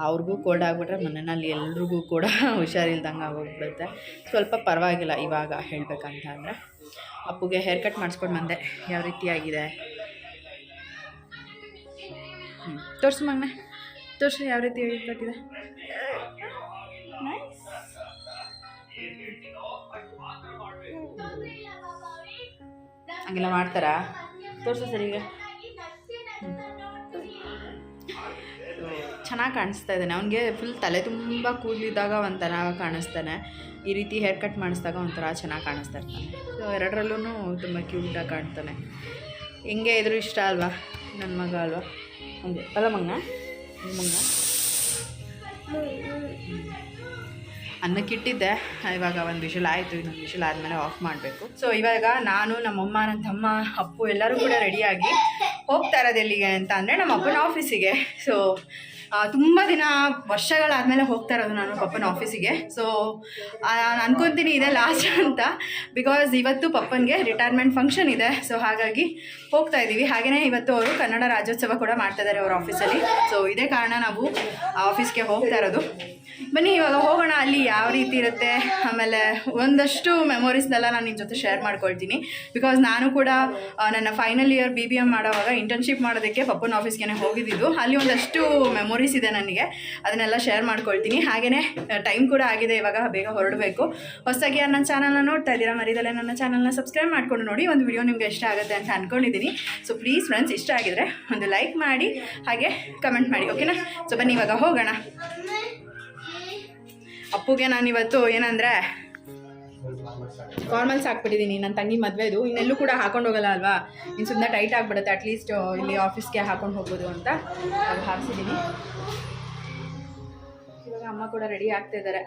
ಅವ್ರಿಗೂ ಕೋಲ್ಡ್ ಆಗಿಬಿಟ್ರೆ ಮನೆಯಲ್ಲಿ ಎಲ್ರಿಗೂ ಕೂಡ ಹುಷಾರಿಲ್ದಂಗೆ ಆಗೋಗ್ಬಿಡುತ್ತೆ. ಸ್ವಲ್ಪ ಪರವಾಗಿಲ್ಲ ಇವಾಗ ಹೇಳಬೇಕಂತ ಅಂದರೆ. ಅಪ್ಪುಗೆ ಹೇರ್ ಕಟ್ ಮಾಡಿಸ್ಕೊಂಡು ಬಂದೆ. ಯಾವ ರೀತಿಯಾಗಿದೆ ಹ್ಞೂ ತೋರಿಸು ಮಗನೆ. ತೋರಿಸು ಯಾವ ರೀತಿ ಹೇರ್ ಹಂಗೆಲ್ಲ ಮಾಡ್ತಾರಾ? ತೋರಿಸು ಸರಿಗೆ ಚೆನ್ನಾಗಿ ಕಾಣಿಸ್ತಾ ಇದ್ದಾನೆ. ಅವನಿಗೆ ಫುಲ್ ತಲೆ ತುಂಬ ಕೂದಲಿದ್ದಾಗ ಒಂಥರ ಕಾಣಿಸ್ತಾನೆ. ಈ ರೀತಿ ಹೇರ್ ಕಟ್ ಮಾಡಿಸಿದಾಗ ಒಂಥರ ಚೆನ್ನಾಗಿ ಕಾಣಿಸ್ತಾ ಇರ್ತಾನೆ. ಸೊ ಎರಡರಲ್ಲೂ ತುಂಬ ಕ್ಯೂಟಾಗಿ ಕಾಣ್ತಾನೆ. ಹೆಂಗೆ ಇದ್ರೂ ಇಷ್ಟ ಅಲ್ವಾ? ನನ್ನ ಮಗ ಅಲ್ವಾ? ಹಂಗೆ. ಅಲ್ಲ ಮಂಗ ಮಂಗ ಅನ್ನಕ್ಕಿಟ್ಟಿದ್ದೆ. ಇವಾಗ ಒಂದು ವಿಷಲ್ ಆಯಿತು, ಇನ್ನೊಂದು ವಿಷಲ್ ಆದಮೇಲೆ ಆಫ್ ಮಾಡಬೇಕು. ಸೊ ಇವಾಗ ನಾನು ನಮ್ಮಮ್ಮ ನನ್ನ ತಮ್ಮ, ಅಪ್ಪು ಎಲ್ಲರೂ ಕೂಡ ರೆಡಿಯಾಗಿ ಹೋಗ್ತಾ ಇರೋದು ಎಲ್ಲಿಗೆ ಅಂತ ಅಂದರೆ ನಮ್ಮ ಅಪ್ಪನ ಆಫೀಸಿಗೆ ಸೊ ತುಂಬ ದಿನ ವರ್ಷಗಳಾದಮೇಲೆ ಹೋಗ್ತಾ ಇರೋದು ನಾನು ಪಪ್ಪನ ಆಫೀಸಿಗೆ ಸೊ ನಾನು ಅನ್ಕೊತೀನಿ ಇದೆ ಲಾಸ್ಟ್ ಅಂತ. ಬಿಕಾಸ್ ಇವತ್ತು ಪಪ್ಪನಿಗೆ ರಿಟೈರ್ಮೆಂಟ್ ಫಂಕ್ಷನ್ ಇದೆ. ಸೊ ಹಾಗಾಗಿ ಹೋಗ್ತಾ ಇದ್ದೀವಿ. ಹಾಗೆಯೇ ಇವತ್ತು ಅವರು ಕನ್ನಡ ರಾಜ್ಯೋತ್ಸವ ಕೂಡ ಮಾಡ್ತಾ ಇದ್ದಾರೆ ಅವ್ರ ಆಫೀಸಲ್ಲಿ ಸೊ ಇದೇ ಕಾರಣ ನಾವು ಆಫೀಸ್ಗೆ ಹೋಗ್ತಾ ಇರೋದು. ಬನ್ನಿ, ಇವಾಗ ಹೋಗೋಣ, ಅಲ್ಲಿ ಯಾವ ರೀತಿ ಇರುತ್ತೆ? ಆಮೇಲೆ ಒಂದಷ್ಟು ಮೆಮೊರೀಸ್ನೆಲ್ಲ ನಾನು ನಿಮ್ಮ ಜೊತೆ ಶೇರ್ ಮಾಡ್ಕೊಳ್ತೀನಿ. ಬಿಕಾಸ್ ನಾನು ಕೂಡ ನನ್ನ final year B B M ಮಾಡೋವಾಗ ಇಂಟರ್ನ್ಶಿಪ್ ಮಾಡೋದಕ್ಕೆ ಪಪ್ಪನ ಆಫೀಸ್ಗೆ ಹೋಗಿದ್ದಿದ್ದು. ಅಲ್ಲಿ ಒಂದಷ್ಟು ಮೆಮೊರೀಸ್ ಇದೆ ನನಗೆ. ಅದನ್ನೆಲ್ಲ ಶೇರ್ ಮಾಡ್ಕೊಳ್ತೀನಿ. ಹಾಗೆಯೇ ಟೈಮ್ ಕೂಡ ಆಗಿದೆ, ಇವಾಗ ಬೇಗ ಹೊರಡಬೇಕು. ಹೊಸದಾಗಿ ಯಾರು ನನ್ನ ಚಾನಲ್ನ ನೋಡ್ತಾ ಇದ್ದೀರಾ ಮರಿದಲ್ಲೇ ನನ್ನ ಚಾನಲ್ನ ಸಬ್ಸ್ಕ್ರೈಬ್ ಮಾಡ್ಕೊಂಡು ನೋಡಿ. ಒಂದು ವಿಡಿಯೋ ನಿಮಗೆ ಇಷ್ಟ ಆಗುತ್ತೆ ಅಂತ ಅಂದ್ಕೊಂಡಿದ್ದೀನಿ ಸೊ ಪ್ಲೀಸ್ ಫ್ರೆಂಡ್ಸ್ ಇಷ್ಟ ಆಗಿದ್ರೆ ಒಂದು ಲೈಕ್ ಮಾಡಿ, ಹಾಗೆ ಕಮೆಂಟ್ ಮಾಡಿ ಓಕೆನಾ ಸೊ ಬನ್ನಿ, ಇವಾಗ ಹೋಗೋಣ. ಅಪ್ಪುಗೆ ನಾನು ಇವತ್ತು ಏನಂದರೆ ಫಾರ್ಮಲ್ಸ್ ಹಾಕ್ಬಿಟ್ಟಿದ್ದೀನಿ ನನ್ನ ತಂಗಿ ಮದುವೆದು ಇನ್ನೆಲ್ಲೂ ಕೂಡ ಹಾಕೊಂಡು ಹೋಗಲ್ಲ ಅಲ್ವಾ? ಇನ್ನು ಸುಮ್ಮನೆ ಟೈಟ್ ಆಗಿಬಿಡುತ್ತೆ. ಅಟ್ಲೀಸ್ಟ್ ಇಲ್ಲಿ ಆಫೀಸ್ಗೆ ಹಾಕೊಂಡು ಹೋಗ್ಬೋದು ಅಂತ ಅದು ಹಾಕ್ಸಿದ್ದೀನಿ ಇವಾಗ ಅಮ್ಮ ಕೂಡ ರೆಡಿ ಆಗ್ತಾ ಇದ್ದಾರೆ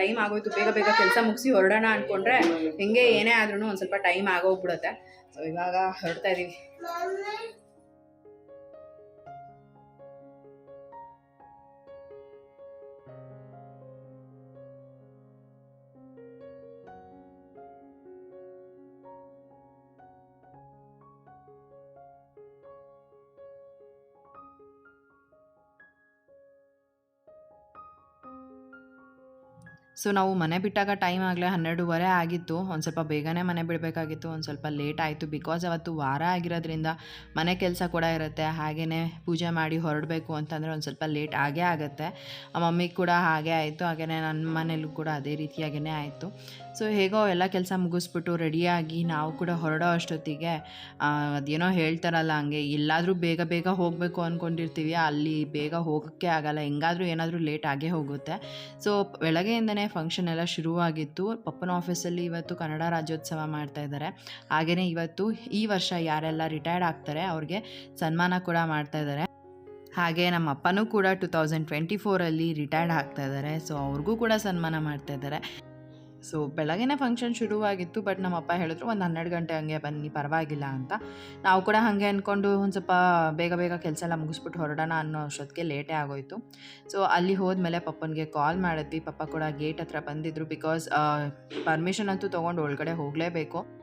ಟೈಮ್ ಆಗೋಯ್ತು. ಬೇಗ ಬೇಗ ಕೆಲಸ ಮುಗಿಸಿ ಹೊರಡೋಣ ಅಂದ್ಕೊಂಡ್ರೆ ಹೆಂಗೆ ಏನೇ ಆದ್ರೂ ಒಂದು ಸ್ವಲ್ಪ ಟೈಮ್ ಆಗೋಗ್ಬಿಡುತ್ತೆ. ಸೊ ಇವಾಗ ಹೊರಡ್ತಾ ಇದ್ದೀವಿ ಸೊ ನಾವು ಮನೆ ಬಿಟ್ಟಾಗ ಟೈಮ್ ಆಗಲೇ ಹನ್ನೆರಡೂವರೆ ಆಗಿತ್ತು. ಒಂದು ಸ್ವಲ್ಪ ಬೇಗನೆ ಮನೆ ಬಿಡಬೇಕಾಗಿತ್ತು, ಒಂದು ಸ್ವಲ್ಪ ಲೇಟ್ ಆಯಿತು. ಬಿಕಾಸ್ ಅವತ್ತು ವಾರ ಆಗಿರೋದ್ರಿಂದ ಮನೆ ಕೆಲಸ ಕೂಡ ಇರುತ್ತೆ. ಹಾಗೆಯೇ ಪೂಜೆ ಮಾಡಿ ಹೊರಡಬೇಕು ಅಂತಂದರೆ ಒಂದು ಸ್ವಲ್ಪ ಲೇಟ್ ಆಗೇ ಆಗುತ್ತೆ. ಮಮ್ಮಿಗೆ ಕೂಡ ಹಾಗೆ ಆಯಿತು. ಹಾಗೆಯೇ ನನ್ನ ಮನೇಲೂ ಕೂಡ ಅದೇ ರೀತಿಯಾಗೇ ಆಯಿತು. ಸೊ ಹೇಗೋ ಎಲ್ಲ ಕೆಲಸ ಮುಗಿಸ್ಬಿಟ್ಟು ರೆಡಿಯಾಗಿ ನಾವು ಕೂಡ ಹೊರಡೋ ಅಷ್ಟೊತ್ತಿಗೆ ಅದೇನೋ ಹೇಳ್ತಾರಲ್ಲ ಹಂಗೆ ಎಲ್ಲಾದರೂ ಬೇಗ ಬೇಗ ಹೋಗಬೇಕು ಅಂದ್ಕೊಂಡಿರ್ತೀವಿ ಅಲ್ಲಿ ಬೇಗ ಹೋಗೋಕ್ಕೆ ಆಗಲ್ಲ. ಹೆಂಗಾದರೂ ಏನಾದರೂ ಲೇಟ್ ಆಗೇ ಹೋಗುತ್ತೆ. ಸೊ ಬೆಳಗ್ಗೆಯಿಂದನೇ ಫಂಕ್ಷನ್ ಎಲ್ಲ ಶುರುವಾಗಿತ್ತು. ಪಪ್ಪನ ಆಫೀಸಲ್ಲಿ ಇವತ್ತು ಕನ್ನಡ ರಾಜ್ಯೋತ್ಸವ ಮಾಡ್ತಾ ಇದ್ದಾರೆ. ಹಾಗೆಯೇ ಇವತ್ತು ಈ ವರ್ಷ ಯಾರೆಲ್ಲ ರಿಟೈರ್ಡ್ ಆಗ್ತಾರೆ ಅವ್ರಿಗೆ ಸನ್ಮಾನ ಕೂಡ ಮಾಡ್ತಾ ಇದ್ದಾರೆ. ಹಾಗೆ ನಮ್ಮ ಅಪ್ಪನೂ ಕೂಡ ಟು ತೌಸಂಡ್ ಟ್ವೆಂಟಿ ಫೋರಲ್ಲಿ ರಿಟೈರ್ಡ್ ಆಗ್ತಾ ಇದ್ದಾರೆ. ಸೊ ಅವ್ರಿಗೂ ಕೂಡ ಸನ್ಮಾನ ಮಾಡ್ತಾ ಇದ್ದಾರೆ. ಸೊ ಬೆಳಗ್ಗೆನೇ ಫಂಕ್ಷನ್ ಶುರುವಾಗಿತ್ತು ಬಟ್ ನಮ್ಮ ಅಪ್ಪ ಹೇಳಿದ್ರು, ಒಂದು ಹನ್ನೆರಡು ಗಂಟೆ ಹಂಗೆ ಬನ್ನಿ, ಪರವಾಗಿಲ್ಲ ಅಂತ. ನಾವು ಕೂಡ ಹಾಗೆ ಅಂದ್ಕೊಂಡು ಒಂದು ಸ್ವಲ್ಪ ಬೇಗ ಬೇಗ ಕೆಲಸ ಎಲ್ಲ ಮುಗಿಸ್ಬಿಟ್ಟು ಹೊರಡೋಣ ಅನ್ನೋ ಅಷ್ಟೊತ್ತಿಗೆ ಲೇಟೇ ಆಗೋಯಿತು. ಸೊ ಅಲ್ಲಿ ಹೋದ್ಮೇಲೆ ಪಪ್ಪನಿಗೆ ಕಾಲ್ ಮಾಡಿದ್ವಿ. ಪಪ್ಪ ಕೂಡ ಗೇಟ್ ಹತ್ರ ಬಂದಿದ್ರು ಬಿಕಾಸ್ ಪರ್ಮಿಷನ್ ಅಂತೂ ತೊಗೊಂಡು ಒಳಗಡೆ ಹೋಗಲೇಬೇಕು.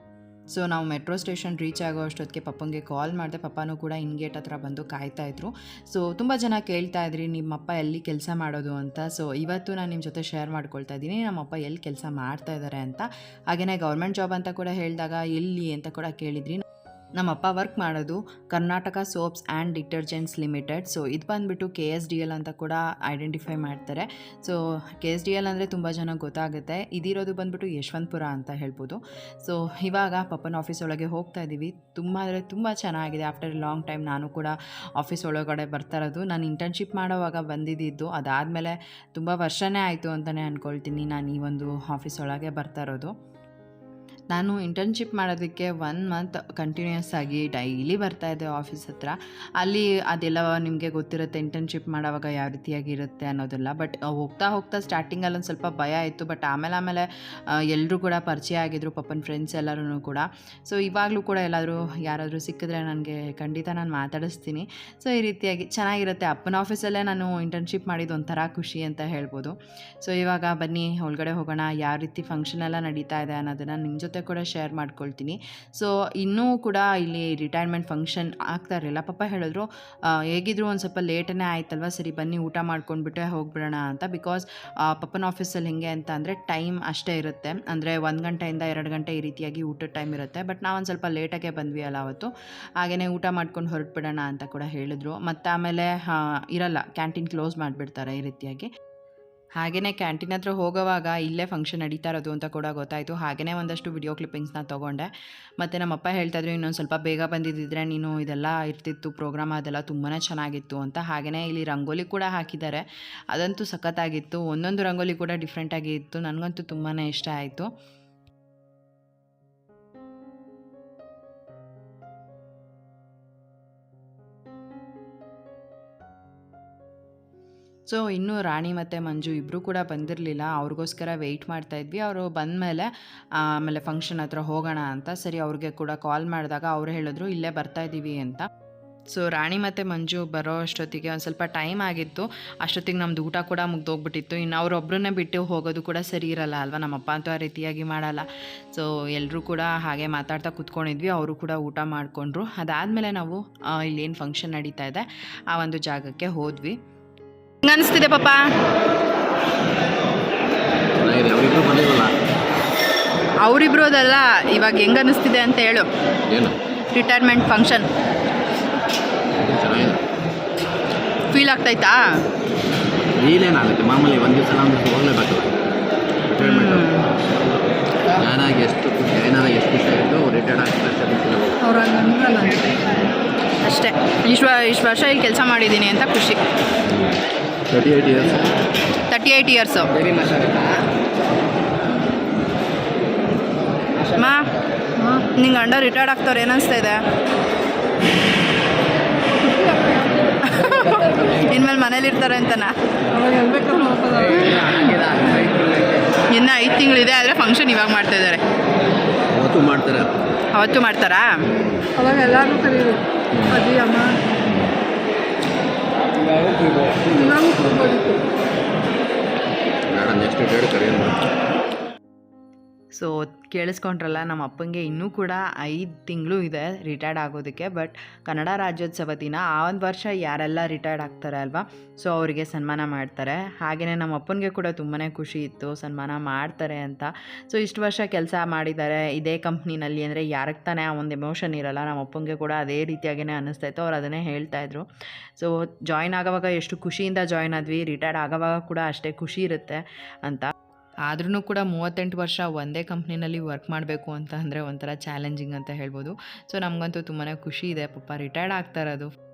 ಸೊ ನಾವು ಮೆಟ್ರೋ ಸ್ಟೇಷನ್ ರೀಚ್ ಆಗೋ ಅಷ್ಟೊತ್ತಿಗೆ ಪಪ್ಪಂಗೆ ಕಾಲ್ ಮಾಡಿದೆ. ಪಪ್ಪನೂ ಕೂಡ ಇನ್ ಗೇಟ್ ಹತ್ರ ಬಂದು ಕಾಯ್ತಾ ಇದ್ರು. ಸೊ ತುಂಬ ಜನ ಕೇಳ್ತಾ ಇದ್ರಿ, ನಿಮ್ಮಪ್ಪ ಎಲ್ಲಿ ಕೆಲಸ ಮಾಡೋದು ಅಂತ. ಸೊ ಇವತ್ತು ನಾನು ನಿಮ್ಮ ಜೊತೆ ಶೇರ್ ಮಾಡ್ಕೊಳ್ತಾ ಇದ್ದೀನಿ. ನಮ್ಮಪ್ಪ ಎಲ್ಲಿ ಕೆಲಸ ಮಾಡ್ತಾ ಇದ್ದಾರೆ ಅಂತ. ಹಾಗೆಯೇ ಗೌರ್ಮೆಂಟ್ ಜಾಬ್ ಅಂತ ಕೂಡ ಹೇಳಿದಾಗ, ಎಲ್ಲಿ? ಅಂತ ಕೂಡ ಕೇಳಿದ್ರಿ. ನಮ್ಮಪ್ಪ ವರ್ಕ್ ಮಾಡೋದು Karnataka soaps and detergents limited so ಇದು ಬಂದುಬಿಟ್ಟು ಕೆ ಎಸ್ ಡಿ ಎಲ್ ಅಂತ ಕೂಡ ಐಡೆಂಟಿಫೈ ಮಾಡ್ತಾರೆ. So K S D L ಅಂದರೆ ತುಂಬ ಜನ ಗೊತ್ತಾಗುತ್ತೆ. ಇದಿರೋದು ಬಂದುಬಿಟ್ಟು ಯಶವಂತಪುರ ಅಂತ ಹೇಳ್ಬೋದು. ಸೊ ಇವಾಗ ಪಪ್ಪನ ಆಫೀಸ್ ಒಳಗೆ ಹೋಗ್ತಾ ಇದ್ದೀವಿ ತುಂಬ ಅಂದರೆ ತುಂಬ ಚೆನ್ನಾಗಿದೆ. ಆಫ್ಟರ್ ಲಾಂಗ್ ಟೈಮ್ ನಾನು ಕೂಡ ಆಫೀಸ್ ಒಳಗಡೆ ಬರ್ತಾ ಇರೋದು. ನಾನು ಇಂಟರ್ನ್ಶಿಪ್ ಮಾಡೋವಾಗ ಬಂದಿದ್ದಿದ್ದು ಅದಾದಮೇಲೆ ತುಂಬ ವರ್ಷನೇ ಆಯಿತು ಅಂತಲೇ ಅಂದ್ಕೊಳ್ತೀನಿ ನಾನು ಈ ಒಂದು ಆಫೀಸ್ ಒಳಗೆ ಬರ್ತಾ ಇರೋದು. ನಾನು ಇಂಟರ್ನ್ಶಿಪ್ ಮಾಡೋದಕ್ಕೆ ಒನ್ ಮಂತ್ ಕಂಟಿನ್ಯೂಸ್ ಆಗಿ ಡೈಲಿ ಬರ್ತಾ ಇದ್ದೆ ಆಫೀಸ್ ಹತ್ರ. ಅಲ್ಲಿ ಅದೆಲ್ಲ ನಿಮಗೆ ಗೊತ್ತಿರುತ್ತೆ ಇಂಟರ್ನ್ಶಿಪ್ ಮಾಡೋವಾಗ ಯಾವ ರೀತಿಯಾಗಿ ಇರುತ್ತೆ ಅನ್ನೋದೆಲ್ಲ. ಬಟ್ ಹೋಗ್ತಾ ಹೋಗ್ತಾ ಸ್ಟಾರ್ಟಿಂಗಲ್ಲಿ ಒಂದು ಸ್ವಲ್ಪ ಭಯ ಇತ್ತು ಬಟ್ ಆಮೇಲೆ ಆಮೇಲೆ ಎಲ್ಲರೂ ಕೂಡ ಪರಿಚಯ ಆಗಿದ್ರು ಪಪ್ಪನ ಫ್ರೆಂಡ್ಸ್ ಎಲ್ಲರೂ ಕೂಡ. ಸೊ ಇವಾಗಲೂ ಕೂಡ ಎಲ್ಲಾದರೂ ಯಾರಾದರೂ ಸಿಕ್ಕಿದ್ರೆ ನನಗೆ ಖಂಡಿತ ನಾನು ಮಾತಾಡಿಸ್ತೀನಿ. ಸೊ ಈ ರೀತಿಯಾಗಿ ಚೆನ್ನಾಗಿರುತ್ತೆ. ಅಪ್ಪನ ಆಫೀಸಲ್ಲೇ ನಾನು ಇಂಟರ್ನ್ಶಿಪ್ ಮಾಡಿದ್ದು ಒಂಥರ ಖುಷಿ ಅಂತ ಹೇಳ್ಬೋದು. ಸೊ ಇವಾಗ ಬನ್ನಿ, ಒಳಗಡೆ ಹೋಗೋಣ. ಯಾವ ರೀತಿ ಫಂಕ್ಷನ್ ಎಲ್ಲ ನಡೀತಾ ಇದೆ ಅನ್ನೋದನ್ನು ನಿಮ್ಮ ಜೊತೆ ಕೂಡ ಶೇರ್ ಮಾಡ್ಕೊಳ್ತೀನಿ. ಸೊ ಇನ್ನೂ ಕೂಡ ಇಲ್ಲಿ ರಿಟೈರ್ಮೆಂಟ್ ಫಂಕ್ಷನ್ ಆಗ್ತಾ ಇರಲಿಲ್ಲ. ಪಪ್ಪ ಹೇಳಿದ್ರು ಹೇಗಿದ್ರು ಒಂದು ಸ್ವಲ್ಪ ಲೇಟನೇ ಆಯ್ತಲ್ವ? ಸರಿ ಬನ್ನಿ, ಊಟ ಮಾಡ್ಕೊಂಡ್ಬಿಟ್ಟೆ ಹೋಗ್ಬಿಡೋಣ ಅಂತ. ಬಿಕಾಸ್ ಪಪ್ಪನ ಆಫೀಸಲ್ಲಿ ಹೆಂಗೆ ಅಂತ ಅಂದರೆ ಟೈಮ್ ಅಷ್ಟೇ ಇರುತ್ತೆ. ಅಂದರೆ ಒಂದು ಗಂಟೆಯಿಂದ ಎರಡು ಗಂಟೆ ಈ ರೀತಿಯಾಗಿ ಊಟದ ಟೈಮ್ ಇರುತ್ತೆ. ಬಟ್ ನಾವೊಂದು ಸ್ವಲ್ಪ ಲೇಟಾಗೆ ಬಂದ್ವಿ ಅಲ್ಲ ಅವತ್ತು. ಹಾಗೆಯೇ ಊಟ ಮಾಡ್ಕೊಂಡು ಹೊರಟ್ಬಿಡೋಣ ಅಂತ ಕೂಡ ಹೇಳಿದ್ರು. ಮತ್ತು ಆಮೇಲೆ ಇರಲ್ಲ ಕ್ಯಾಂಟೀನ್ ಕ್ಲೋಸ್ ಮಾಡಿಬಿಡ್ತಾರೆ ಈ ರೀತಿಯಾಗಿ. ಹಾಗೆಯೇ ಕ್ಯಾಂಟೀನ್ ಹತ್ರ ಹೋಗೋವಾಗ ಇಲ್ಲೇ ಫಂಕ್ಷನ್ ನಡೀತಾ ಇರೋದು ಅಂತ ಕೂಡ ಗೊತ್ತಾಯಿತು. ಹಾಗೆಯೇ ಒಂದಷ್ಟು ವಿಡಿಯೋ ಕ್ಲಿಪ್ಪಿಂಗ್ಸ್ನ ತೊಗೊಂಡೆ. ಮತ್ತು ನಮ್ಮಪ್ಪ ಹೇಳ್ತಾಯಿದ್ರು ಇನ್ನೊಂದು ಸ್ವಲ್ಪ ಬೇಗ ಬಂದಿದ್ದಿದ್ರೆ ನೀನು ಇದೆಲ್ಲ ಇರ್ತಿತ್ತು ಪ್ರೋಗ್ರಾಮ್ ಅದೆಲ್ಲ ತುಂಬಾ ಚೆನ್ನಾಗಿತ್ತು ಅಂತ. ಹಾಗೆಯೇ ಇಲ್ಲಿ ರಂಗೋಲಿ ಕೂಡ ಹಾಕಿದ್ದಾರೆ. ಅದಂತೂ ಸಖತ್ತಾಗಿತ್ತು. ಒಂದೊಂದು ರಂಗೋಲಿ ಕೂಡ ಡಿಫ್ರೆಂಟಾಗಿ ಇತ್ತು. ನನಗಂತೂ ತುಂಬಾ ಇಷ್ಟ ಆಯಿತು. ಸೊ, ಇನ್ನೂ ರಾಣಿ ಮತ್ತು ಮಂಜು ಇಬ್ಬರು ಕೂಡ ಬಂದಿರಲಿಲ್ಲ. ಅವ್ರಿಗೋಸ್ಕರ ವೆಯ್ಟ್ ಮಾಡ್ತಾಯಿದ್ವಿ ಅವರು ಬಂದಮೇಲೆ ಆಮೇಲೆ ಫಂಕ್ಷನ್ ಹತ್ರ ಹೋಗೋಣ ಅಂತ ಸರಿ ಅವ್ರಿಗೆ ಕೂಡ ಕಾಲ್ ಮಾಡಿದಾಗ ಅವ್ರು ಹೇಳಿದ್ರು, ಇಲ್ಲೇ ಬರ್ತಾ ಇದ್ದೀವಿ ಅಂತ. ಸೊ, ರಾಣಿ ಮತ್ತು ಮಂಜು ಬರೋ ಅಷ್ಟೊತ್ತಿಗೆ ಒಂದು ಸ್ವಲ್ಪ ಟೈಮ್ ಆಗಿತ್ತು. ಅಷ್ಟೊತ್ತಿಗೆ ನಮ್ಮದು ಊಟ ಕೂಡ ಮುಗ್ದೋಗ್ಬಿಟ್ಟಿತ್ತು. ಇನ್ನು ಅವರೊಬ್ಬರನ್ನೇ ಬಿಟ್ಟು ಹೋಗೋದು ಕೂಡ ಸರಿ ಇರಲ್ಲ ಅಲ್ವಾ? ನಮ್ಮಪ್ಪ ಅಂತೂ ಆ ರೀತಿಯಾಗಿ ಮಾಡಲ್ಲ. ಸೊ ಎಲ್ಲರೂ ಕೂಡ ಹಾಗೆ ಮಾತಾಡ್ತಾ ಕೂತ್ಕೊಂಡಿದ್ವಿ. ಅವರು ಕೂಡ ಊಟ ಮಾಡಿಕೊಂಡ್ರು. ಅದಾದಮೇಲೆ ನಾವು ಇಲ್ಲೇನು ಫಂಕ್ಷನ್ ನಡೀತಾ ಇದೆ, ಆ ಒಂದು ಜಾಗಕ್ಕೆ ಹೋದ್ವಿ. ಅನಿಸ್ತಿದೆ ಪಾಪ. ಅವರಿಬ್ರು ಅದಲ್ಲ ಇವಾಗ ಹೆಂಗ ಅನಿಸ್ತಿದೆ ಅಂತ ಹೇಳು. ರಿಟೈರ್ಮೆಂಟ್ ಫಂಕ್ಷನ್ ಫೀಲ್ ಆಗ್ತೈತಾ ಏನೇನಾಗುತ್ತೆ ಮಾಮೂಲಿ ಒಂದು ದಿವಸ ಒಂದು ದಿವಸ ಹೋಗಲೇಬೇಕು ರಿಟೈರ್ಮೆಂಟ್ ಎಷ್ಟು ಏನಾರ ಎಷ್ಟು ಖುಷಿ ಆಯಿತು ರಿಟೈರ್ಡ್ ಆಗ್ತಾರೆ ಅಷ್ಟೇ. ಇಷ್ಟು ಇಷ್ಟು ವರ್ಷ ಇಲ್ಲಿ ಕೆಲಸ ಮಾಡಿದ್ದೀನಿ ಅಂತ ಖುಷಿ. Thirty eight years thirty eight years ಮಾ ನಿಂಗೆ ಗಂಡ ರಿಟೈರ್ಡ್ ಆಗ್ತವ್ರು ಏನನ್ಸ್ತಾ ಇದೆ? ಇನ್ಮೇಲೆ ಮನೇಲಿ ಇರ್ತಾರೆ ಅಂತನಾ? ಇನ್ನು ಐದು ತಿಂಗಳಿದೆ ಆದರೆ ಫಂಕ್ಷನ್ ಇವಾಗ ಮಾಡ್ತಾ ಇದ್ದಾರೆ ಅವತ್ತು ಮಾಡ್ತಾರಾ. ಅವತ್ತು ಮಾಡ್ತಾರಾ? ಅವಾಗ ಎಲ್ಲರೂ ಕರೀರು ಅಜ್ಜಿ ಅಮ್ಮ. ನಾವು ನಾನು ಬೇಡ ನೆಕ್ಸ್ಟ್ ಡೇಟ್ ಕರೆಯೋಣ ಸೊ ಕೇಳಿಸ್ಕೊಂಡ್ರಲ್ಲ, ನಮ್ಮ ಅಪ್ಪಂಗೆ ಇನ್ನೂ ಕೂಡ ಐದು ತಿಂಗಳು ಇದೆ ರಿಟೈರ್ಡ್ ಆಗೋದಕ್ಕೆ ಬಟ್ ಕನ್ನಡ ರಾಜ್ಯೋತ್ಸವ ದಿನ ಆ ಒಂದು ವರ್ಷ ಯಾರೆಲ್ಲ ರಿಟೈರ್ಡ್ ಆಗ್ತಾರೆ ಅಲ್ವಾ? ಸೊ ಅವರಿಗೆ ಸನ್ಮಾನ ಮಾಡ್ತಾರೆ. ಹಾಗೆಯೇ ನಮ್ಮ ಅಪ್ಪನಿಗೆ ಕೂಡ ತುಂಬಾ ಖುಷಿ ಇತ್ತು, ಸನ್ಮಾನ ಮಾಡ್ತಾರೆ ಅಂತ. ಸೊ ಇಷ್ಟು ವರ್ಷ ಕೆಲಸ ಮಾಡಿದ್ದಾರೆ. ಇದೇ ಕಂಪ್ನಿನಲ್ಲಿ ಅಂದರೆ ಯಾರಿಗೆ ತಾನೇ ಆ ಒಂದು ಎಮೋಷನ್ ಇರಲ್ಲ. ನಮ್ಮ ಅಪ್ಪನಿಗೆ ಕೂಡ ಅದೇ ರೀತಿಯಾಗಿಯೇ ಅನ್ನಿಸ್ತಾ ಇತ್ತು, ಅವ್ರು ಅದನ್ನೇ ಹೇಳ್ತಾ ಇದ್ರು. ಸೊ ಜಾಯ್ನ್ ಆಗೋವಾಗ ಎಷ್ಟು ಖುಷಿಯಿಂದ ಜಾಯ್ನ್ ಆದ್ವಿ ರಿಟೈರ್ಡ್ ಆಗೋವಾಗ ಕೂಡ ಅಷ್ಟೇ ಖುಷಿ ಇರುತ್ತೆ ಅಂತ. ಆದ್ರೂ ಕೂಡ ಮೂವತ್ತೆಂಟು ವರ್ಷ ಒಂದೇ ಕಂಪ್ನಿನಲ್ಲಿ ವರ್ಕ್ ಮಾಡಬೇಕು ಅಂತ ಅಂದರೆ ಒಂಥರ ಚಾಲೆಂಜಿಂಗ್ ಅಂತ ಹೇಳ್ಬೋದು. ಸೊ ನಮಗಂತೂ ತುಂಬಾ ಖುಷಿ ಇದೆ. ಪಾಪ ರಿಟೈರ್ಡ್ ಆಗ್ತಾ ಇರೋದು.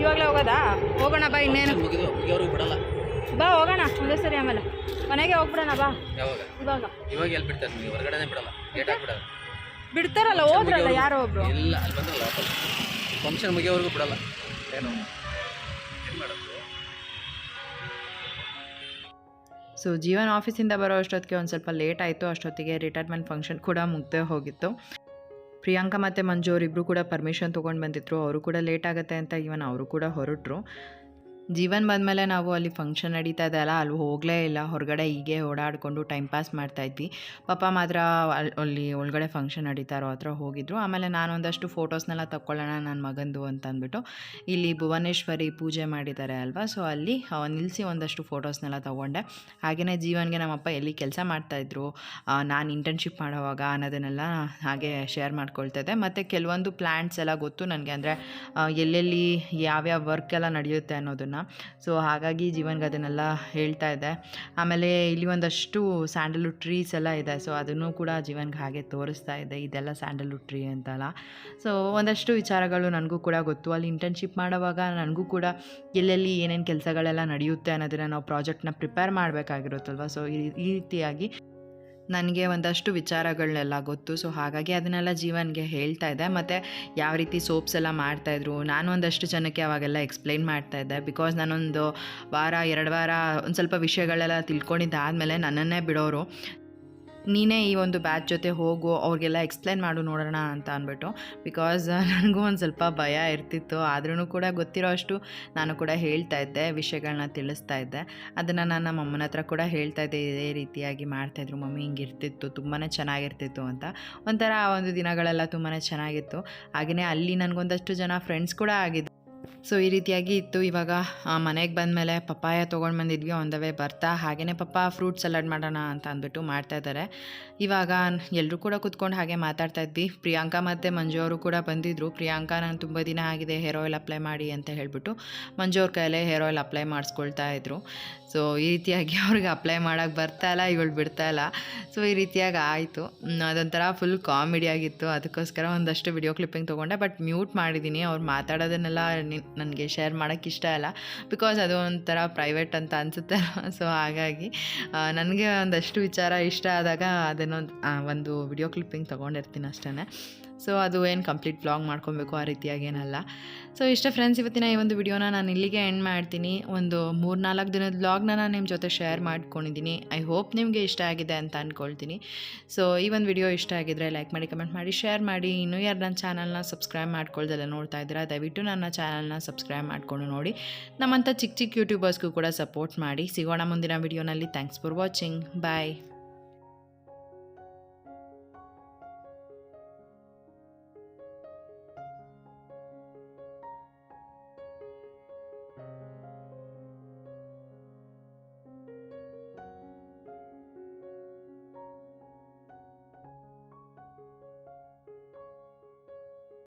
ಇವಾಗಲೇ ಹೋಗೋದಾ? ಹೋಗೋಣ ಬಾ ಇನ್ನೇನು. ಬಿಡಲ್ಲ. ಬಾ ಹೋಗೋಣ ಒಂದೇ ಸರಿ ಆಮೇಲೆ. ಮನೆಗೆ ಹೋಗ್ಬಿಡೋಣ ಬಾ. ಯಾವಾಗ? ಇವಾಗ. ಇವಾಗ ಎಲ್ಲಿ ಬಿಡ್ತಾರೆ? ನಿಮಗೆ ಹೊರಗಡೆನೇ ಬಿಡಲ್ಲ. ಗೇಟ್ ಹಾಕ್ಬಿಡಲ್ಲ ಬಿಡ್ತಾರಲ್ಲ ಹೋದ್ರಲ್ಲ ಯಾರೋ ಒಬ್ರು. ಇಲ್ಲ ಅಲ್ಲಿ ಬಂದ್ರಲ್ಲ ಫಂಕ್ಷನ್ ಮುಗಿಯೋವರೆಗೂ ಬಿಡಲ್ಲ. ಏನು? ಏನು ಮಾಡೋದು? ಸೊ ಜೀವನ್ ಆಫೀಸಿಂದ ಬರೋ ಅಷ್ಟೊತ್ತಿಗೆ ಒಂದು ಸ್ವಲ್ಪ ಲೇಟ್ ಆಯಿತು. ಅಷ್ಟೊತ್ತಿಗೆ ರಿಟೈರ್ಮೆಂಟ್ ಫಂಕ್ಷನ್ ಕೂಡ ಮುಗ್ದೇ ಹೋಗಿತ್ತು. ಪ್ರಿಯಾಂಕಾ ಮತ್ತು ಮಂಜು ಅವರಿಬ್ಬರು ಕೂಡ ಪರ್ಮಿಷನ್ ತೊಗೊಂಡು ಬಂದಿದ್ರು. ಅವರು ಕೂಡ ಲೇಟ್ ಆಗುತ್ತೆ ಅಂತ ಈವನ್ ಅವರು ಕೂಡ ಹೊರಟರು. ಜೀವನ್ ಬಂದಮೇಲೆ ನಾವು ಅಲ್ಲಿ ಫಂಕ್ಷನ್ ನಡೀತಾ ಇದೆ ಅಲ್ಲ ಹೋಗಲೇ ಇಲ್ಲ. ಹೊರಗಡೆ ಹೀಗೆ ಓಡಾಡಿಕೊಂಡು ಟೈಮ್ ಪಾಸ್ ಮಾಡ್ತಾ ಇದ್ವಿ. ಪಾಪ ಮಾತ್ರ ಅಲ್- ಅಲ್ಲಿ ಒಳಗಡೆ ಫಂಕ್ಷನ್ ನಡೀತಾ ಇರೋ ಹತ್ರ ಹೋಗಿದ್ರು. ಆಮೇಲೆ ನಾನು ಒಂದಷ್ಟು ಫೋಟೋಸ್ನೆಲ್ಲ ತಗೊಳ್ಳೋಣ ನನ್ನ ಮಗಂದು ಅಂತ ಅಂದ್ಬಿಟ್ಟು, ಇಲ್ಲಿ ಭುವನೇಶ್ವರಿ ಪೂಜೆ ಮಾಡಿದ್ದಾರೆ ಅಲ್ವಾ? ಸೊ ಅಲ್ಲಿ ನಿಲ್ಲಿಸಿ ಒಂದಷ್ಟು ಫೋಟೋಸ್ನೆಲ್ಲ ತೊಗೊಂಡೆ. ಹಾಗೆಯೇ ಜೀವನ್ಗೆ ನಮ್ಮಪ್ಪ ಎಲ್ಲಿ ಕೆಲಸ ಮಾಡ್ತಾಯಿದ್ರು ನಾನು ಇಂಟರ್ನ್ಶಿಪ್ ಮಾಡೋವಾಗ ಅನ್ನೋದನ್ನೆಲ್ಲ ಹಾಗೆ ಶೇರ್ ಇದ್ದೆ. ಮತ್ತು ಕೆಲವೊಂದು ಪ್ಲ್ಯಾಂಟ್ಸ್ ಎಲ್ಲ ಗೊತ್ತು ನನಗೆ. ಅಂದರೆ ಎಲ್ಲೆಲ್ಲಿ ಯಾವ್ಯಾವ ವರ್ಕ್ ಎಲ್ಲ ನಡೆಯುತ್ತೆ ಅನ್ನೋದನ್ನು ಸೊ ಹಾಗಾಗಿ ಜೀವನ್ಗೆ ಅದನ್ನೆಲ್ಲ ಹೇಳ್ತಾ ಇದೆ ಆಮೇಲೆ ಇಲ್ಲಿ ಒಂದಷ್ಟು ಸ್ಯಾಂಡಲ್ವುಡ್ ಟ್ರೀಸ್ ಎಲ್ಲ ಇದೆ. ಸೊ ಅದನ್ನು ಕೂಡ ಜೀವನ್ಗೆ ಹಾಗೆ ತೋರಿಸ್ತಾ ಇದೆ ಇದೆಲ್ಲ ಸ್ಯಾಂಡಲ್ವುಡ್ ಟ್ರೀ ಅಂತಲ್ಲ. ಸೊ ಒಂದಷ್ಟು ವಿಚಾರಗಳು ನನಗೂ ಕೂಡ ಗೊತ್ತು. ಅಲ್ಲಿ ಇಂಟರ್ನ್ಶಿಪ್ ಮಾಡೋವಾಗ ನನಗೂ ಕೂಡ ಎಲ್ಲೆಲ್ಲಿ ಏನೇನು ಕೆಲಸಗಳೆಲ್ಲ ನಡೆಯುತ್ತೆ ಅನ್ನೋದನ್ನು ನಾವು ಪ್ರಾಜೆಕ್ಟ್ನ ಪ್ರಿಪೇರ್ ಮಾಡಬೇಕಾಗಿರುತ್ತಲ್ವ? ಸೊ ಈ ರೀತಿಯಾಗಿ ನನಗೆ ಒಂದಷ್ಟು ವಿಚಾರಗಳನ್ನೆಲ್ಲ ಗೊತ್ತು. ಸೊ, ಹಾಗಾಗಿ ಅದನ್ನೆಲ್ಲ ಜೀವನ್ಗೆ ಹೇಳ್ತಾ ಇದ್ದೆ. ಮತ್ತು ಯಾವ ರೀತಿ ಸೋಪ್ಸ್ ಎಲ್ಲ ಮಾಡ್ತಾಯಿದ್ರು ನಾನು ಒಂದಷ್ಟು ಜನಕ್ಕೆ ಅವಾಗೆಲ್ಲ ಎಕ್ಸ್ಪ್ಲೈನ್ ಮಾಡ್ತಾ ಇದ್ದೆ. ಬಿಕಾಸ್ ನಾನೊಂದು ವಾರ, ಎರಡು ವಾರ ಒಂದು ಸ್ವಲ್ಪ ವಿಷಯಗಳೆಲ್ಲ ತಿಳ್ಕೊಂಡಿದ್ದಾದಮೇಲೆ ನನ್ನನ್ನೇ ಬಿಡೋರು. ನೀನೇ ಈ ಒಂದು ಬ್ಯಾಚ್ ಜೊತೆ ಹೋಗು, ಅವ್ರಿಗೆಲ್ಲ ಎಕ್ಸ್ಪ್ಲೈನ್ ಮಾಡು ನೋಡೋಣ ಅಂತ ಅಂದ್ಬಿಟ್ಟು. ಬಿಕಾಸ್ ನನಗೂ ಒಂದು ಸ್ವಲ್ಪ ಭಯ ಇರ್ತಿತ್ತು. ಆದ್ರೂ ಕೂಡ ಗೊತ್ತಿರೋ ಅಷ್ಟು ನಾನು ಕೂಡ ಹೇಳ್ತಾ ಇದ್ದೆ ವಿಷಯಗಳನ್ನ ತಿಳಿಸ್ತಾ ಇದ್ದೆ. ಅದನ್ನು ನಾನು ನಮ್ಮ ಅಮ್ಮನ ಹತ್ರ ಕೂಡ ಹೇಳ್ತಾ ಇದ್ದೆ, ಇದೇ ರೀತಿಯಾಗಿ ಮಾಡ್ತಾಯಿದ್ರು ಮಮ್ಮಿ ಹಿಂಗೆ ಇರ್ತಿತ್ತು ತುಂಬಾ ಚೆನ್ನಾಗಿರ್ತಿತ್ತು ಅಂತ. ಒಂಥರ ಆ ಒಂದು ದಿನಗಳೆಲ್ಲ ತುಂಬಾ ಚೆನ್ನಾಗಿತ್ತು. ಹಾಗೆಯೇ ಅಲ್ಲಿ ನನಗೊಂದಷ್ಟು ಜನ ಫ್ರೆಂಡ್ಸ್ ಕೂಡ ಆಗಿದ್ದು ಸೊ ಈ ರೀತಿಯಾಗಿ ಇತ್ತು. ಇವಾಗ ಮನೆಗೆ ಬಂದಮೇಲೆ ಪಪ್ಪಾಯ ತೊಗೊಂಡು ಬಂದಿದ್ವಿ ಆನ್ ದ ವೇ ಬರ್ತಾ ಹಾಗೆಯೇ ಪಪ್ಪ ಫ್ರೂಟ್ ಸಲಾಡ್ ಮಾಡೋಣ ಅಂತ ಅಂದ್ಬಿಟ್ಟು ಮಾಡ್ತಾ ಇದ್ದಾರೆ. ಇವಾಗ ಎಲ್ಲರೂ ಕೂಡ ಕುತ್ಕೊಂಡು ಹಾಗೆ ಮಾತಾಡ್ತಾ ಇದ್ವಿ. ಪ್ರಿಯಾಂಕಾ ಮತ್ತು ಮಂಜು ಅವರು ಕೂಡ ಬಂದಿದ್ದರು ಪ್ರಿಯಾಂಕಾ, ನಾನು ತುಂಬ ದಿನ ಆಗಿದೆ ಹೇರ್ ಆಯಿಲ್ ಅಪ್ಲೈ ಮಾಡಿ ಅಂತ ಹೇಳಿಬಿಟ್ಟು, ಮಂಜು ಅವ್ರ ಕೈಯಲ್ಲೇ ಹೇರ್ ಆಯಿಲ್ ಅಪ್ಲೈ ಮಾಡಿಸ್ಕೊಳ್ತಾ ಇದ್ರು. ಸೊ ಈ ರೀತಿಯಾಗಿ ಅವ್ರಿಗೆ ಅಪ್ಲೈ ಮಾಡೋಕ್ಕೆ ಬರ್ತಾ ಇಲ್ಲ, ಇವಳು ಬಿಡ್ತಾ ಇಲ್ಲ. ಸೊ ಈ ರೀತಿಯಾಗಿ ಆಯಿತು. ಅದೊಂಥರ ಫುಲ್ ಕಾಮಿಡಿ ಆಗಿತ್ತು. ಅದಕ್ಕೋಸ್ಕರ ಒಂದಷ್ಟು ವಿಡಿಯೋ ಕ್ಲಿಪ್ಪಿಂಗ್ ತೊಗೊಂಡೆ. ಬಟ್ ಮ್ಯೂಟ್ ಮಾಡಿದ್ದೀನಿ ಅವ್ರು ಮಾತಾಡೋದನ್ನೆಲ್ಲ ನನಗೆ ಶೇರ್ ಮಾಡೋಕ್ಕೆ ಇಷ್ಟ ಇಲ್ಲ. ಬಿಕಾಸ್ ಅದು ಒಂಥರ ಪ್ರೈವೇಟ್ ಅಂತ ಅನಿಸುತ್ತೆ ಸೊ ಹಾಗಾಗಿ ನನಗೆ ಒಂದಷ್ಟು ವಿಚಾರ ಇಷ್ಟ ಆದಾಗ ಅದನ್ನೊಂದು ಒಂದು ವಿಡಿಯೋ ಕ್ಲಿಪ್ಪಿಂಗ್ ತೊಗೊಂಡಿರ್ತೀನಿ ಅಷ್ಟೇ ಸೊ ಅದು ಏನು ಕಂಪ್ಲೀಟ್ ಬ್ಲಾಗ್ ಮಾಡ್ಕೊಬೇಕು ಆ ರೀತಿಯಾಗಿ ಏನಲ್ಲ. ಸೊ ಇಷ್ಟ ಫ್ರೆಂಡ್ಸ್ ಇವತ್ತಿನ ಈ ಒಂದು ವಿಡಿಯೋನ ನಾನು ಇಲ್ಲಿಗೆ ಎಂಡ್ ಮಾಡ್ತೀನಿ. ಒಂದು ಮೂರು ನಾಲ್ಕು ದಿನದ ಬ್ಲಾಗ್ನ ನಾನು ನಿಮ್ಮ ಜೊತೆ ಶೇರ್ ಮಾಡ್ಕೊಂಡಿದ್ದೀನಿ ಐ ಹೋಪ್ ನಿಮಗೆ ಇಷ್ಟ ಆಗಿದೆ ಅಂತ ಅಂದ್ಕೊಳ್ತೀನಿ ಸೊ ಈ ಒಂದು ವಿಡಿಯೋ ಇಷ್ಟ ಆಗಿದ್ರೆ ಲೈಕ್ ಮಾಡಿ ಕಮೆಂಟ್ ಮಾಡಿ ಶೇರ್ ಮಾಡಿ. ಇನ್ನೂ ಯಾರು ನನ್ನ ಚಾನಲ್ನ ಸಬ್ಸ್ಕ್ರೈಬ್ ಮಾಡ್ಕೊಳ್ದೆಲ್ಲ ನೋಡ್ತಾ ಇದ್ದೀರಾ, ದಯವಿಟ್ಟು ನನ್ನ ಚಾನಲ್ನ ಸಬ್ಸ್ಕ್ರೈಬ್ ಮಾಡಿಕೊಂಡು ನೋಡಿ. ನಮ್ಮಂಥ ಚಿಕ್ಕ ಚಿಕ್ಕ ಯೂಟ್ಯೂಬರ್ಸ್ಗೂ ಕೂಡ ಸಪೋರ್ಟ್ ಮಾಡಿ. ಸಿಗೋಣ ಮುಂದಿನ ವಿಡಿಯೋನಲ್ಲಿ ಥ್ಯಾಂಕ್ಸ್ ಫಾರ್ ವಾಚಿಂಗ್ ಬಾಯ್